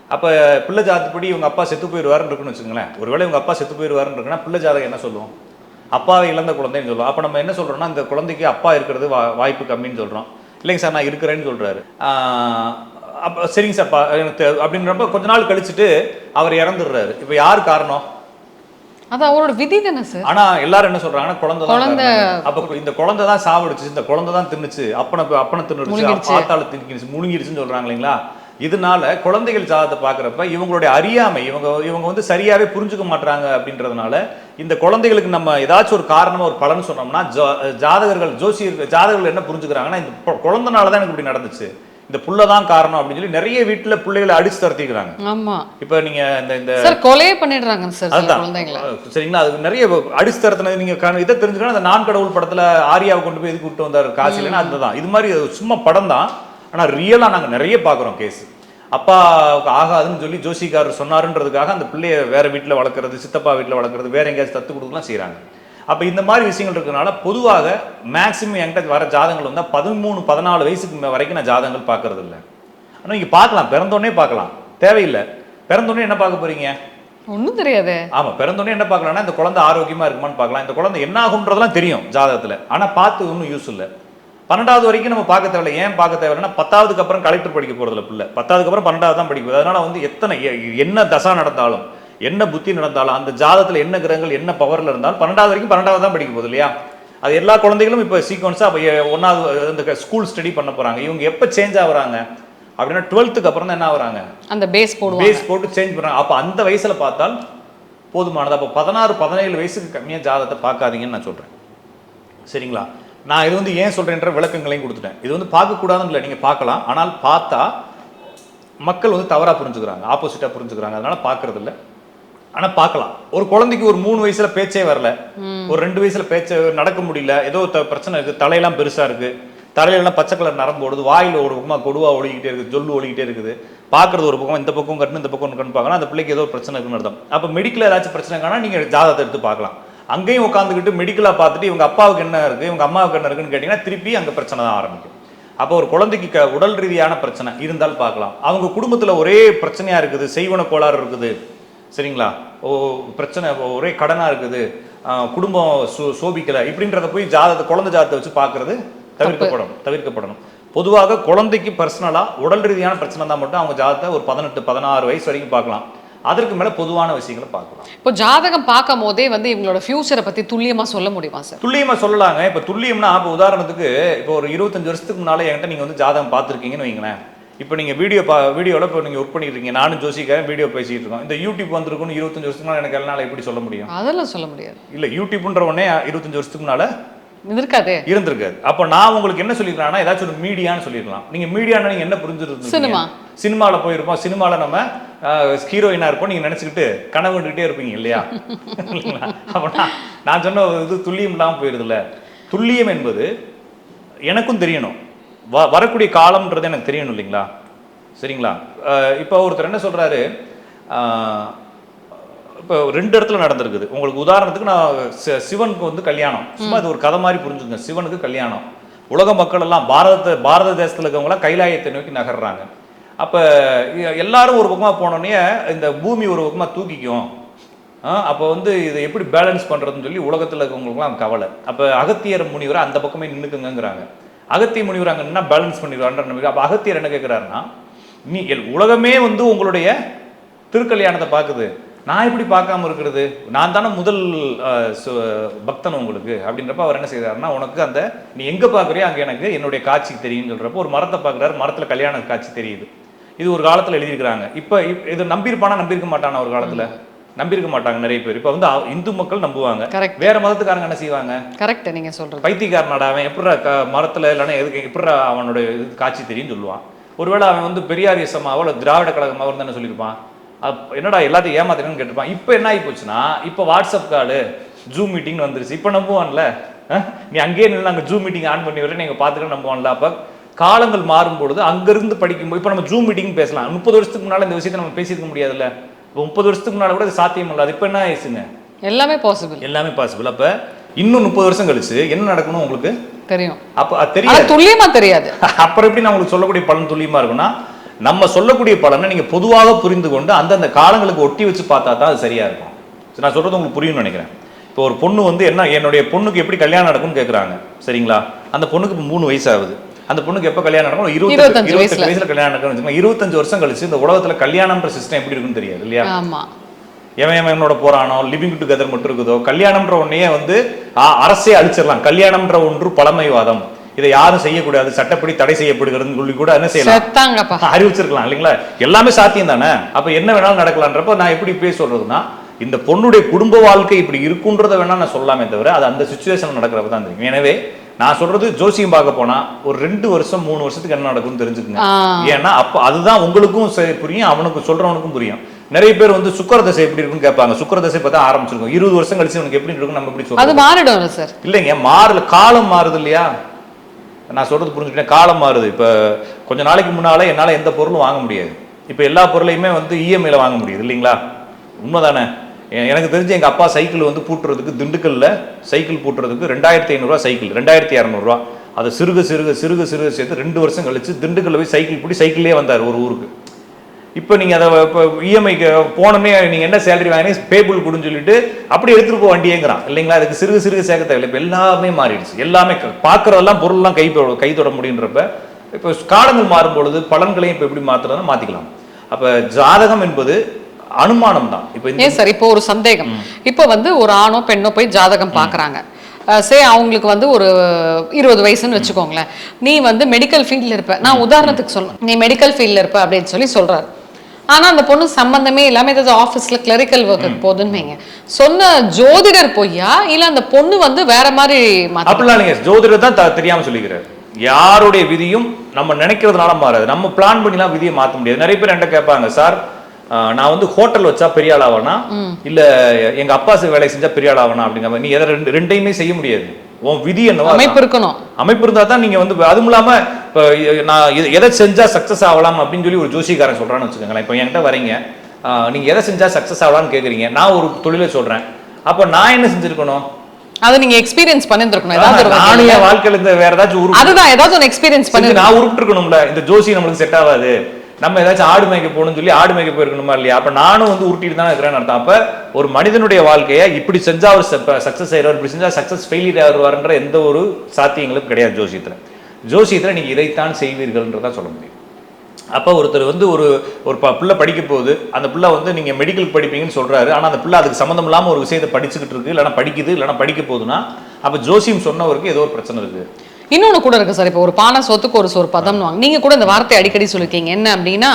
அப்போ பிள்ளை ஜாதகத்துப்படி இவங்க அப்பா செத்து போயிடுவாருன்னு இருக்குன்னு வச்சுங்களேன் ஒருவேளை இவங்க அப்பா செத்து போயிடுவாருன்னு இருக்குன்னா பிள்ளை ஜாதகம் என்ன சொல்லுவோம் அப்பாவை இழந்த குழந்தைன்னு சொல்லுவோம் அப்போ நம்ம என்ன சொல்கிறோம்னா இந்த குழந்தைக்கு அப்பா இருக்கிறது வா- வாய்ப்பு கம்மின்னு சொல்கிறோம் இல்லைங்க சார் நான் இருக்கிறேன்னு சொல்கிறாரு அப்போ சரிங்க சார் அப்பா எனக்கு அப்படின்றப்ப கொஞ்ச நாள் கழிச்சுட்டு அவர் இறந்துடுறாரு. இப்போ யார் காரணம்? அது அவரோட விதி தானே சார் ஆனா எல்லாரும் என்ன சொல்றாங்கன்னா குழந்தை. அப்ப இந்த குழந்தை தான் சாவடிச்சு இந்த குழந்தை தான் தின்னுச்சு அப்பனை அப்பனை தின்னுச்சு முழுங்கிடுச்சு. பாத்தாள தின்னுச்சு முழுங்கிடுச்சுன்னு சொல்றாங்க இல்லைங்களா இதனால குழந்தைகள் ஜாதத்தை பார்க்குறப்ப இவங்களுடைய அறியாமை இவங்க இவங்க வந்து சரியாவே புரிஞ்சுக்க மாட்டாங்க அப்படின்றதுனால இந்த குழந்தைகளுக்கு நம்ம ஏதாச்சும் ஒரு காரணமா ஒரு பலன் சொன்னோம்னா ஜா- ஜாதகர்கள் ஜோசியர்கள் ஜாதகர்கள் என்ன புரிஞ்சுக்கிறாங்கன்னா இந்த குழந்தைனால தான் எனக்கு இப்படி நடந்துச்சு இந்த புள்ள தான் காரணம் அப்படின்னு சொல்லி நிறைய வீட்டுல பிள்ளைகளை அடிச்சு தரத்திக்கிறாங்க. ஆமா. இப்ப நீங்க இந்த இந்த சார் கொலையே பண்ணிடுறாங்க சார் சரிங்களா? அது நிறைய அடிச்சு தரத்தினது நீங்க இதை தெரிஞ்சுக்கணும். அந்த நான் கடவுள் படத்துல ஆரியாவை கொண்டு போய் எதுக்கு விட்டு வந்தாரு? காசு இல்லைன்னா அதுதான். இது மாதிரி சும்மா படம் தான். ஆனா ரியலா நாங்க நிறைய பாக்குறோம் கேஸ் அப்பா ஆகாதுன்னு சொல்லி ஜோசிக்காரர் சொன்னாருன்றதுக்காக அந்த பிள்ளைய வேற வீட்டுல வளர்க்குறது சித்தப்பா வீட்டுல வளர்க்குறது வேற எங்கேயாச்சும் தத்து கொடுக்கலாம் செய்றாங்க. அப்ப இந்த மாதிரி விஷயங்கள் இருக்கறனால பொதுவாக மேக்சிமம் என்கிட்ட வர ஜாதகங்கள் வந்து பதிமூணு பதினாலு வயசுக்கு வரைக்கும் நான் ஜாதகங்கள் பார்க்கறது இல்ல. ஆனா நீங்க பார்க்கலாம் பிறந்தோடனே பார்க்கலாம். தேவையில்லை. பிறந்தோடனே என்ன பார்க்க போறீங்க? ஒண்ணும் தெரியாதே. ஆமா பிறந்தோடனே என்ன பார்க்கலாம்னா இந்த குழந்தை ஆரோக்கியமா இருக்குமான்னு பார்க்கலாம். இந்த குழந்தை என்ன ஆகுன்றதெல்லாம் தெரியும் ஜாதகத்துல. ஆனா பார்த்து ஒன்றும் யூஸ் இல்லை. பன்னெண்டாவது வரைக்கும் நம்ம பார்க்க தேவையில்லை. ஏன் பார்க்க தேவையில்லைன்னா பத்தாவதுக்கு அப்புறம் கலெக்டர் படிக்க போறதில்ல பிள்ளை. பத்தாவதுக்கு அப்புறம் பன்னெண்டாவது தான் படிக்க போகுது. அதனால வந்து எத்தனை என்ன தசா நடந்தாலும் என்ன புத்தி நடந்தாலும் அந்த ஜாதகத்துல என்ன கிரகங்கள் என்ன பவர்ல இருந்தாலும் பன்னெண்டாவது வரைக்கும் பன்னெண்டாவது தான் படிக்க போகுது இல்லையா? அது எல்லா குழந்தைகளும் இப்போ சீக்வன்ஸாக ஒன்றாவது இந்த ஸ்கூல் ஸ்டடி பண்ண போறாங்க. இவங்க எப்போ சேஞ்ச் ஆகுறாங்க? அப்படின்னா டுவெல்த்துக்கு அப்புறம் தான் என்ன ஆகுறாங்க? அந்த பேஸ் போடுவாங்க. பேஸ் போட்டு சேஞ்ச் பண்ணுறாங்க அப்போ அந்த வயசுல பார்த்தால் போதுமானது. அப்போ பதினாறு பதினேழு வயசுக்கு கம்மியாக ஜாதகத்தை பார்க்காதீங்கன்னு நான் சொல்கிறேன் சரிங்களா? நான் இது வந்து ஏன் சொல்கிறேன்ற விளக்கங்களையும் கொடுத்துட்டேன். இது வந்து பார்க்கக்கூடாதுன்னு இல்லை நீங்கள் பார்க்கலாம். ஆனால் பார்த்தா மக்கள் வந்து தவறாக புரிஞ்சுக்கிறாங்க. ஆப்போசிட்டாக புரிஞ்சுக்கிறாங்க. அதனால பார்க்கறது இல்ல ஆனால் பார்க்கலாம். ஒரு குழந்தைக்கு ஒரு மூணு வயசுல பேச்சே வரல. ஒரு ரெண்டு வயசுல பேச்ச நடக்க முடியல. ஏதோ பிரச்சனை இருக்கு. தலையெல்லாம் பெருசா இருக்கு. தலையிலலாம் பச்சை கலர் நரம்பு ஓடுது. வாயில் ஒரு பக்கமா கொடுவா ஒழிக்கிட்டே இருக்குது. ஜொல்லு ஒழிக்கிட்டே இருக்குது. பார்க்கறது ஒரு பக்கம் இந்த பக்கம் கட்டு இந்த பக்கம் கண்டு பார்க்கலாம் அந்த பிள்ளைக்கு ஏதோ பிரச்சனை இருக்குன்னு அர்த்தம். அப்போ மெடிக்கல் ஏதாச்சும் பிரச்சனை காணா நீங்கள் ஜாதகத்தை எடுத்து பார்க்கலாம். அங்கேயும் உட்காந்துக்கிட்டு மெடிக்கலாக பார்த்துட்டு இவங்க அப்பாவுக்கு என்ன இருக்குது இவங்க அம்மாவுக்கு என்ன இருக்குன்னு கேட்டிங்கன்னா திருப்பி அங்கே பிரச்சனை தான் ஆரம்பிக்கும். அப்போ ஒரு குழந்தைக்கு க உடல் ரீதியான பிரச்சனை இருந்தால் பார்க்கலாம். அவங்க குடும்பத்தில் ஒரே பிரச்சனையாக இருக்குது. செய்வன கோளாறு இருக்குது. சரிங்களா? ஓ பிரச்சனை ஒரே கடனாக இருக்குது. குடும்பம் சோ சோபிக்கலை. இப்படின்றத போய் ஜாதகத்தை குழந்தை ஜாதகத்தை வச்சு பார்க்கறது தவிர்க்கப்படணும் தவிர்க்கப்படணும். பொதுவாக குழந்தைக்கு பர்சனலாக உடல் ரீதியான பிரச்சனை தான் மட்டும் அவங்க ஜாதகத்தை ஒரு பதினெட்டு பதினாறு வயசு வரைக்கும் பார்க்கலாம். அதற்கு மேல பொதுவான விஷயங்களை பார்க்கலாம். இப்போ ஜாதகம் பார்க்கும் போதே வந்து இவங்களோட ஃபியூச்சரை பத்தி துல்லியமா சொல்ல முடியுமா சார் துல்லியமா சொல்லலாங்க. இப்ப துல்லியம்னா இப்போ உதாரணத்துக்கு இப்போ ஒரு இருபத்தஞ்சு வருஷத்துக்கு முன்னால என்கிட்ட நீங்க வந்து ஜாதகம் பார்த்துருக்கீங்கன்னு வைங்களேன். இப்போ நீங்க வீடியோ பா வீடியோவில் இப்போ நீங்கள் ஒர்க் பண்ணிட்டு இருக்கீங்க நானும் ஜோசிக்காரன் வீடியோ பேசிட்டு இருக்கோம். இந்த யூடியூப் வந்திருக்குன்னு இருபத்தஞ்சு வருஷத்துக்கு எனக்கு எல்லாம் எப்படி சொல்ல முடியும்? அதெல்லாம் சொல்ல முடியாது. இல்ல யூடியூப்ன்ற உடனே இருபத்தஞ்சு வருஷத்துக்கு முன்னால இது இருக்காதே இருந்திருக்காது. அப்போ நான் உங்களுக்கு என்ன சொல்லிருக்கலாம்னா ஏதாச்சும் ஒரு மீடியான்னு சொல்லிருக்கலாம் நீங்க மீடியானா நீங்க என்ன புரிஞ்சிருந்தீங்க சினிமா. சினிமால போயிருப்போம். சினிமால நம்ம ஹீரோயினா இருப்போம். நீங்க நினைச்சுக்கிட்டு கனவு கண்டுகிட்டே இருப்பீங்க இல்லையா? அப்ப நான் சொன்ன இது துல்லியம் இல்லாம போயிருதுல்ல. துல்லியம் என்பது எனக்கும் தெரியணும். வ வரக்கூடிய காலம்ன்றது எனக்கு தெரியணும் இல்லைங்களா? சரிங்களா? இப்போ ஒருத்தர் என்ன சொல்றாரு? அஹ், இப்போ ரெண்டு இடத்துல நடந்திருக்குது. உங்களுக்கு உதாரணத்துக்கு நான் சிவனுக்கு வந்து கல்யாணம். சும்மா இது ஒரு கதை மாதிரி புரிஞ்சுங்க சிவனுக்கு கல்யாணம். உலக மக்கள் எல்லாம் பாரத பாரத தேசத்தில் இருக்கவங்களாம் கைலாயத்தை நோக்கி நகர்றாங்க. அப்போ எல்லாரும் ஒரு பக்கமாக போனோடனே இந்த பூமி ஒரு பக்கமாக தூக்கிக்கும். அப்போ வந்து இதை எப்படி பேலன்ஸ் பண்ணுறதுன்னு சொல்லி உலகத்தில் இருக்கவங்களுக்குலாம் கவலை. அப்போ அகத்தியர் முனிவர் அந்த பக்கமே நின்றுக்குங்கிறாங்க அகத்திய முனிவர் அங்கே என்ன பேலன்ஸ் பண்ணிடுவான்ற நம்பிக்கை. அப்போ அகத்தியர் என்ன கேட்குறாருன்னா நீ எல்- உலகமே வந்து உங்களுடைய திருக்கல்யாணத்தை பார்க்குது நான் எப்படி பார்க்காம இருக்கிறது. நான் தானே முதல் சு- பக்தன் உங்களுக்கு. அப்படின்றப்ப அவர் என்ன செய்கிறாருன்னா உனக்கு அந்த நீ எங்கே பார்க்குறியோ அங்கே எனக்கு என்னுடைய காட்சி தெரியும்னு சொல்கிறப்போ ஒரு மரத்தை பார்க்குறாரு மரத்தில் கல்யாண காட்சி தெரியுது. இது ஒரு காலத்தில் எழுதியிருக்கிறாங்க. இப்போ இது நம்பியிருப்பானா? நம்பியிருக்க மாட்டானா ஒரு காலத்தில்? நம்பியிருக்க மாட்டாங்க நிறைய பேர். இப்போ வந்து இந்து மக்கள் நம்புவாங்க. கரெக்ட் வேற மதத்துக்காரங்க என்ன செய்வாங்க? கரெக்ட் நீங்க சொல்றது. பைத்தியக்காரனாடா அவன் எப்படிடா க மரத்தில் இல்லைன்னா எதுக்கு எப்படிடா அவனோட காட்சி தெரியும்னு சொல்லுவான். ஒருவேளை அவன் வந்து பெரியார் இசமாவோ இல்லை திராவிட கழகமாவோ இருந்தானே சொல்லியிருப்பான்? என்னடா எல்லாத்தையும் ஏமாத்தினு கேட்டிருப்பான். இப்போ என்ன ஆகி போச்சுன்னா இப்போ வாட்ஸ்அப் காலு ஜூம் மீட்டிங் வந்துருச்சு. இப்போ நம்புவான்ல? நீ அங்கேயே நின்று நாங்கள் ஜூம் மீட்டிங் ஆன் பண்ணி வரேன் நீங்கள் பார்த்துக்க நம்புவான்ல? அப்போ காலங்கள் மாறும் பொழுது அங்கிருந்து படிக்கும்போது இப்போ நம்ம ஜூம் மீட்டிங் பேசலாம். முப்பது வருஷத்துக்கு முன்னால் இந்த விஷயத்தை நம்ம பேசியிருக்க முடியாதுல்ல? இப்போ முப்பது வருஷத்துக்கு முன்னால் கூட இது சாத்தியம் இல்லாது இப்போ என்ன ஆயிடுச்சுங்க? எல்லாமே பாசிபிள் எல்லாமே பாசிபிள் அப்போ இன்னும் முப்பது வருஷம் கழிச்சு என்ன நடக்கணும் உங்களுக்கு? தெரியும். அப்போ தெரியாது. துல்லியமா தெரியாது. [laughs] அப்புறம் எப்படி நான் உங்களுக்கு சொல்லக்கூடிய பலன் துல்லியமா இருக்கும்னா நம்ம சொல்லக்கூடிய பலனை நீங்க பொதுவாக புரிந்து கொண்டு அந்தந்த காலங்களுக்கு ஒட்டி வச்சு பார்த்தா தான் அது சரியா இருக்கும். நான் சொல்றது உங்களுக்கு புரியும்னு நினைக்கிறேன். இப்போ ஒரு பொண்ணு வந்து என்ன என்னுடைய பொண்ணுக்கு எப்படி கல்யாணம் நடக்கும்னு கேட்குறாங்க சரிங்களா? அந்த பொண்ணுக்கு இப்போ மூணு வயசு ஆகுது. அந்த பொண்ணுக்கு எப்போ கல்யாணம் நடக்கும் இருபத்தஞ்சு இருபத்தஞ்சு வயசுல. கல்யாணம் வச்சுக்கோங்க. இருபத்தஞ்சு வருஷம் கழிச்சு இந்த உலகத்துல கல்யாணம்ன்ற சிஸ்டம் எப்படி இருக்குன்னு தெரியாது இல்லையா? எவன் எவனோட போறானோ லிவிங் டுகெதர் மட்டும் இருக்குதோ கல்யாணம்ன்ற ஒன்னையே வந்து அரசே அழிச்சிடலாம். கல்யாணம்ன்ற ஒன்று பழமைவாதம். இதை யாரும் செய்யக்கூடாது. சட்டப்படி தடை செய்யப்படுகிறதுன்னு சொல்லி கூட என்ன செய்யலாம்? [laughs] அறிவிச்சிருக்கலாம் இல்லைங்களா? எல்லாமே சாத்தியம் தானே? அப்ப என்ன வேணாலும் நடக்கலான்றப்ப நான் எப்படி பேச சொல்றதுன்னா இந்த பொண்ணுடைய குடும்ப வாழ்க்கை இப்படி இருக்குன்றத வேணா நான் சொல்லாமே தவிர அது அந்த சுச்சுவேஷன் நடக்கிறப்ப தான் தெரியும். எனவே நான் சொல்றது ஜோசியம் பார்க்க போனா ஒரு ரெண்டு வருஷம் மூணு வருஷத்துக்கு என்ன நடக்கும்னு தெரிஞ்சுக்குங்க. ஏன்னா அப்ப அதுதான் உங்களுக்கும் புரியும் அவனுக்கு சொல்றவனுக்கும் புரியும். நிறைய பேர் வந்து சுக்கர தசை எப்படி இருக்குன்னு கேட்பாங்க. சுக்கர தசை பார்த்தா ஆரம்பிச்சிருக்கும். இருபது வருஷம் கழிச்சு உனக்கு எப்படி இருக்கும் நம்ம எப்படி அது சொல்றோம் மாறிடும் சார். இல்லைங்க மாறல காலம் மாறுது இல்லையா? நான் சொல்றது புரிஞ்சுக்கிட்டேன். காலம் மாறுது. இப்போ கொஞ்ச நாளைக்கு முன்னால என்னால் எந்த பொருளும் வாங்க முடியாது. இப்போ எல்லா பொருளையுமே வந்து இஎம்ஐல வாங்க முடியுது இல்லைங்களா? உண்மைதானே? எனக்கு தெரிஞ்சு எங்கள் அப்பா சைக்கிள் வந்து பூட்டுறதுக்கு திண்டுக்கல்ல சைக்கிள் பூட்டுறதுக்கு ரெண்டாயிரத்தி ஐநூறுரூவா சைக்கிள் ரெண்டாயிரத்தி இரநூறுவா அதை சிறுக சிறுக சிறுக சிறுக சேர்த்து ரெண்டு வருஷம் கழிச்சு திண்டுக்கல்ல போய் சைக்கிள் பிடி சைக்கிள்லேயே வந்தார் ஒரு ஊருக்கு. இப்போ நீங்கள் அதை இப்போ இஎம்ஐக்கு போனோடனே நீங்கள் என்ன சேலரி வாங்கினீங்க? பேபிள் கொடுன்னு சொல்லிட்டு அப்படி எடுத்துகிட்டு போக வண்டியேங்கிறான். இல்லைங்களா? அதுக்கு சிறுக சிறுக சேர்க்க தேவையில்லை. இப்போ எல்லாமே மாறிடுச்சு. எல்லாமே பார்க்குறதெல்லாம் பொருள்லாம் கை கை தொட முடியுன்றப்ப இப்போ காலங்கள் மாறும் பொழுது பலன்களையும் இப்போ எப்படி மாற்றுறதுனா மாற்றிக்கலாம் அப்போ ஜாதகம் என்பது அனுமானம் தான் இப்போ ஏன் சார் இப்போ ஒரு சந்தேகம். இப்போ வந்து ஒரு ஆணோ பெண்ணோ போய் ஜாதகம் பார்க்கறாங்க சே அவங்களுக்கு வந்து ஒரு இருபது வயசுன்னு வச்சுக்கோங்களேன். நீ வந்து மெடிக்கல் ஃபீல்டில் இருப்ப. நான் உதாரணத்துக்கு சொல்றேன். நீ மெடிக்கல் ஃபீல்டில் இருப்ப அப்படின்னு சொல்லி சொல்றாரு. ஆனா அந்த பொண்ணு சம்பந்தமே இல்லாம ஏதாவது ஆஃபீஸ்ல கிளரிக்கல் ஒர்க்கு போகுதுன்னு வைங்க. சொன்ன ஜோதிடர் பொய்யா? இல்ல அந்த பொண்ணு வந்து வேற மாதிரி அப்படிலாம் இல்லைங்க. ஜோதிடர் தான் த- தெரியாம சொல்லிக்கிறார். யாருடைய விதியும் நம்ம நினைக்கிறதுனால மாறாது. நம்ம பிளான் பண்ணிலாம் விதியை மாற்ற முடியாது. நிறைய பேர் என்கிட்ட கேட்பாங்க சார் நான் வந்து ஹோட்டல் வச்சா பெரிய ஆள் ஆவனா இல்ல எங்க அப்பா செ- வேலை செஞ்சா பெரிய ஆள் ஆவனா அப்படிங்கிற மாதிரி? நீ எதை ரெண்டு ரெண்டையுமே செய்ய முடியாது. உன் விதி என்னவோ அமைப்பு. இருக்கணும். அமைப்பு இருந்தா தான் நீங்க வந்து அதுவும் இல்லாம இப்போ நான் எதை செஞ்சா சக்சஸ் ஆகலாம் அப்படின்னு சொல்லி ஒரு ஜோசிக்காரன் சொல்றான்னு வச்சுக்கோங்களேன். இப்போ என்கிட்ட வரீங்க. நீங்க எதை செஞ்சா சக்சஸ் ஆகலாம்னு கேக்குறீங்க. நான் ஒரு தொழிலை சொல்றேன். அப்ப நான் என்ன செஞ்சிருக்கணும்? அதை நீங்க எக்ஸ்பீரியன்ஸ் பண்ணிருக்கணும் ஏதாவது ஒரு நானும். என் வாழ்க்கையில இந்த வேற ஏதாச்சும் அதுதான் ஏதாவது ஒன்று எக்ஸ்பீரியன்ஸ் பண்ணி நான் உருப்பிட்டு இருக்கணும்ல. இந்த ஜோசி நம்மளுக்கு செட் ஆகாது. நம்ம ஏதாச்சும் ஆடு மேய்க்க போகணும்னு சொல்லி ஆடு மேய்க்க போயிருக்கணுமா இல்லையா? அப்ப நானும் வந்து உருட்டிட்டு தான் இருக்கிறேன்னு அர்த்தம். அப்ப ஒரு மனிதனுடைய வாழ்க்கையை இப்படி செஞ்சா அவர் சக்சஸ் ஆயிடுவார் இப்படி செஞ்சா சக்சஸ் ஃபெயிலியர் ஆகுவார்ன்ற எந்த ஒரு சாத்தியங்களும் கிடையாது ஜோசியத்துல. ஜோசியத்துல நீங்க இதைத்தான் செய்வீர்கள்ன்றதான் சொல்ல முடியும். அப்போ ஒருத்தர் வந்து ஒரு ஒரு ப பிள்ளை படிக்க போகுது அந்த பிள்ளை வந்து நீங்கள் மெடிக்கல் படிப்பீங்கன்னு சொல்கிறாரு ஆனால் அந்த பிள்ளை அதுக்கு சம்மந்தம் இல்லாமல் ஒரு விஷயத்தை படிச்சுக்கிட்டு இருக்கு இல்லைன்னா படிக்குது இல்லைன்னா படிக்க போகுதுன்னா அப்போ ஜோசியம் சொன்னவருக்கு ஏதோ ஒரு பிரச்சனை இருக்குது இன்னொன்னு கூட இருக்கு சார். இப்போ ஒரு பானை சொத்துக்கு ஒரு சோறு பதம்னுவாங்க நீங்க கூட இந்த வார்த்தை அடிக்கடி சொல்லிருக்கீங்க. என்ன அப்படின்னா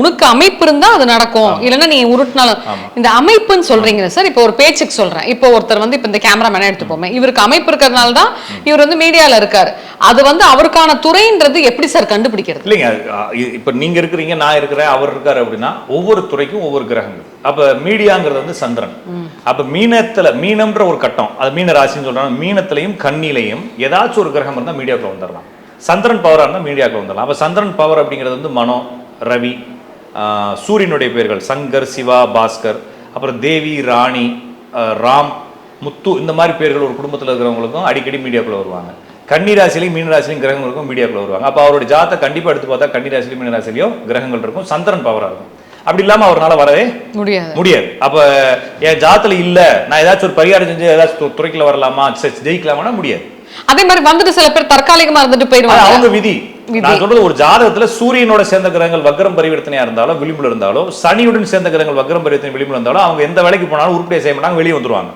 உனக்கு அமைப்பு இருந்தா அது நடக்கும். இல்லைன்னா நீ உருட்டினாலும் இந்த அமைப்புன்னு சொல்றீங்க சார். இப்போ ஒரு பேச்சுக்கு சொல்றேன். இப்போ ஒருத்தர் வந்து இப்போ இந்த கேமராமேனை எடுத்துப்போமே. இவருக்கு அமைப்பு இருக்கிறதுனால தான் இவர் வந்து மீடியால இருக்காரு. அது வந்து அவருக்கான துறைன்றது எப்படி சார் கண்டுபிடிக்கிறது? இல்லைங்க. இப்போ நீங்க இருக்கிறீங்க நான் இருக்கிறேன் அவர் இருக்காரு அப்படின்னா ஒவ்வொரு துறைக்கும் ஒவ்வொரு கிரகங்கள். அப்ப மீடியாங்கிறது வந்து சந்திரன். அப்ப மீனத்துல மீனம்ன்ற ஒரு கட்டம் அது மீன ராசின்னு சொல்றாங்க மீனத்திலையும் கண்ணிலையும் ஏதாச்சும் ஒரு கிரகம் இருந்தால் மீடியாக்குள்ள வந்துடலாம். சந்திரன் பவராக இருந்தால் மீடியாக்குள்ள வந்துடலாம். அப்ப சந்திரன் பவர் அப்படிங்கிறது வந்து மனோ ரவி சூரியனுடைய பெயர்கள் சங்கர் சிவா பாஸ்கர் அப்புறம் தேவி ராணி ராம் முத்து இந்த மாதிரி பேர்கள் ஒரு குடும்பத்தில் இருக்கிறவங்களுக்கும் அடிக்கடி மீடியாக்குள்ள வருவாங்க. கன்னி ராசிலையும் மீன ராசிலையும் கிரகங்கள் இருக்கும் மீடியாக்குள்ள வருவாங்க. அப்போ அவருடைய ஜாத்தை கண்டிப்பாக எடுத்து பார்த்தா கன்னி ராசிலையும் மீன ராசிலையும் கிரகங்கள் இருக்கும். சந்திரன் பவராக இருக்கும். அப்படி இல்லாமல் அவரால் வரவே முடியாது. முடியாது. அப்ப என் ஜாத்துல இல்ல நான் ஏதாச்சும் ஒரு பரிகாரம் செஞ்சு ஏதாச்சும் து- துறைக்குள்ள வரலாமா? ஜெயிக்கலாமான்னா முடியாது. அதே மாதிரி வந்துட்டு சில பேர் தற்காலிகமா இருந்துட்டு போயிருவாங்க அவங்க விதி. நான் சொல்றது ஒரு ஜாதகத்துல சூரியனோட சேர்ந்த கிரகங்கள் வக்ரம் பரிவர்த்தனையா இருந்தாலும் விளிம்புல இருந்தாலும் சனியுடன் சேர்ந்த கிரகங்கள் வக்ரம் பரிவர்த்தனை விளிம்புல இருந்தாலும் அவங்க எந்த வேலைக்கு போனாலும் உருப்படியை செய்ய மாட்டாங்க வெளியே வந்துருவாங்க.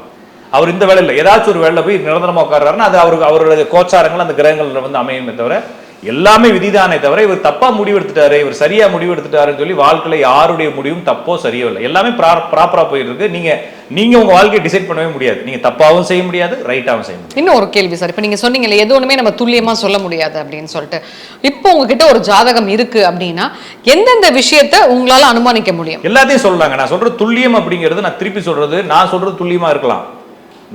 அவர் இந்த வேலை இல்லை. ஏதாச்சும் ஒரு வேலையில போய் நிரந்தரமா உட்கார்றாருன்னா அது அவருக்கு அவருடைய கோச்சாரங்கள் அந்த கிரகங்கள்ல வந்து அமையுமே தவிர எல்லாமே விதிதானே தவிர இவர் தப்பா முடிவெடுத்துட்டாரு இவர் சரியா முடிவெடுத்துட்டாருன்னு சொல்லி வாழ்க்கையில யாருடைய முடிவும் தப்போ சரியோ இல்லை. எல்லாமே ப்ராப்பரா போயிட்டு இருக்கு நீங்க நீங்க உங்க வாழ்க்கையை டிசைட் பண்ணவே முடியாது. நீங்க தப்பாவும் செய்ய முடியாது ரைட்டாவும் செய்ய முடியாது. இன்னும் ஒரு கேள்வி சார். இப்போ நீங்க சொன்னீங்கல்ல எது ஒண்ணுமே நம்ம துல்லியமா சொல்ல முடியாது அப்படின்னு சொல்லிட்டு. இப்போ உங்ககிட்ட ஒரு ஜாதகம் இருக்கு அப்படின்னா எந்தெந்த விஷயத்த உங்களால அனுமானிக்க முடியும்? எல்லாத்தையும் சொல்லலாங்க நான் சொல்றது துல்லியம் அப்படிங்கிறது நான் திருப்பி சொல்றது நான் சொல்றது துல்லியமா இருக்கலாம்.